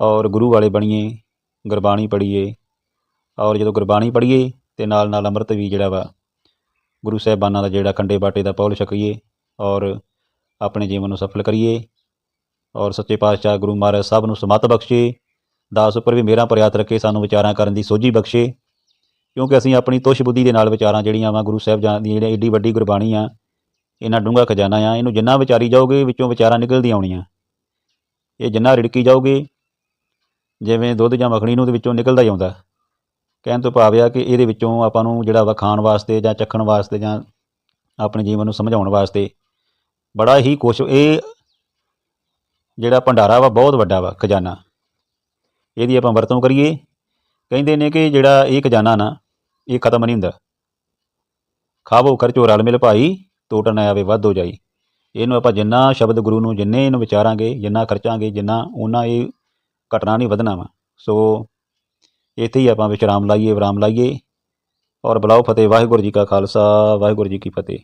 ਔਰ ਗੁਰੂ ਵਾਲੇ ਬਣੀਏ, ਗੁਰਬਾਣੀ ਪੜ੍ਹੀਏ। ਔਰ ਜਦੋਂ ਗੁਰਬਾਣੀ ਪੜ੍ਹੀਏ ਤੇ ਨਾਲ ਨਾਲ ਅੰਮ੍ਰਿਤ ਵੀ ਜਿਹੜਾ ਵਾ, ਗੁਰੂ ਸਾਹਿਬਾਨਾਂ ਦਾ ਜਿਹੜਾ ਖੰਡੇ ਬਾਟੇ ਦਾ ਪੌਲ ਛਕੀਏ ਔਰ ਆਪਣੇ ਜੀਵਨ ਨੂੰ ਸਫਲ ਕਰੀਏ ਔਰ ਸੱਚੇ ਪਾਤਸ਼ਾਹ ਗੁਰੂ ਮਹਾਰਾਜ ਸਾਹਿਬ ਨੂੰ ਸਮਤ ਬਖਸ਼ੇ, ਦਾਸ ਉੱਪਰ ਵੀ ਮੇਰਾ ਪ੍ਰਿਆਤ ਰੱਖੇ, ਸਾਨੂੰ ਵਿਚਾਰਾਂ ਕਰਨ ਦੀ ਸੋਝੀ ਬਖਸ਼ੇ। ਕਿਉਂਕਿ ਅਸੀਂ ਆਪਣੀ ਤੁਸ਼ ਬੁੱਧੀ ਦੇ ਨਾਲ ਵਿਚਾਰਾਂ ਜਿਹੜੀਆਂ ਵਾ ਗੁਰੂ ਸਾਹਿਬ ਜਾਨ ਦੀ ਜਿਹੜੀ ਏਡੀ ਵੱਡੀ ਗੁਰਬਾਣੀ ਆ, ਇਹਨਾਂ ਡੂੰਘਾ ਖਜ਼ਾਨਾ ਆ, ਇਹਨੂੰ ਜਿੰਨਾ ਵਿਚਾਰੀ ਜਾਓਗੇ ਵਿੱਚੋਂ ਵਿਚਾਰਾਂ ਨਿਕਲਦੀਆਂ ਆਉਣੀਆਂ। ਇਹ ਜਿੰਨਾ ਰਿੜਕੀ ਜਾਓਗੇ ਜਿਵੇਂ ਦੁੱਧ ਜਾਂ ਮੱਖਣੀ ਨੂੰ ਦੇ ਵਿੱਚੋਂ ਨਿਕਲਦਾ ਹੀ ਆਉਂਦਾ। ਕਹਿਣ ਤੋਂ ਭਾਵ ਆ ਕਿ ਇਹਦੇ ਵਿੱਚੋਂ ਆਪਾਂ ਨੂੰ ਜਿਹੜਾ ਵਾ ਖਾਣ ਵਾਸਤੇ ਜਾਂ ਚੱਖਣ ਵਾਸਤੇ ਜਾਂ ਆਪਣੇ ਜੀਵਨ ਨੂੰ ਸਮਝਾਉਣ ਵਾਸਤੇ ਬੜਾ ਹੀ ਕੁਛ ਇਹ ਜਿਹੜਾ ਭੰਡਾਰਾ ਵਾ, ਬਹੁਤ ਵੱਡਾ ਵਾ, ਖਜ਼ਾਨਾ। ਇਹਦੀ ਆਪਾਂ ਵਰਤੋਂ ਕਰੀਏ। ਕਹਿੰਦੇ ਨੇ ਕਿ ਜਿਹੜਾ ਇਹ ਖਜ਼ਾਨਾ ਨਾ, ਇਹ ਖਤਮ ਨਹੀਂ ਹੁੰਦਾ। ਖਾਵੋ, ਖਰਚੋ, ਰਲ ਮਿਲ ਭਾਈ, ਟੋਟ ਨਾ ਆਵੇ, ਵੱਧ ਹੋ ਜਾਈ। ਇਹਨੂੰ ਆਪਾਂ ਜਿੰਨਾ ਸ਼ਬਦ ਗੁਰੂ ਨੂੰ, ਜਿੰਨੇ ਇਹਨੂੰ ਵਿਚਾਰਾਂਗੇ, ਜਿੰਨਾ ਖਰਚਾਂਗੇ, ਜਿੰਨਾ ਉਹਨਾਂ ਇਹ ਘਟਣਾ ਨਹੀਂ ਵਧਣਾ ਵਾ। ਸੋ ਇੱਥੇ ਹੀ ਆਪਾਂ ਵਿਸ਼ਰਾਮ ਲਾਈਏ, ਵਿਰਾਮ ਲਾਈਏ। ਔਰ ਬੁਲਾਓ ਫਤਿਹ, ਵਾਹਿਗੁਰੂ ਜੀ ਕਾ ਖਾਲਸਾ, ਵਾਹਿਗੁਰੂ ਜੀ ਕੀ ਫਤਿਹ।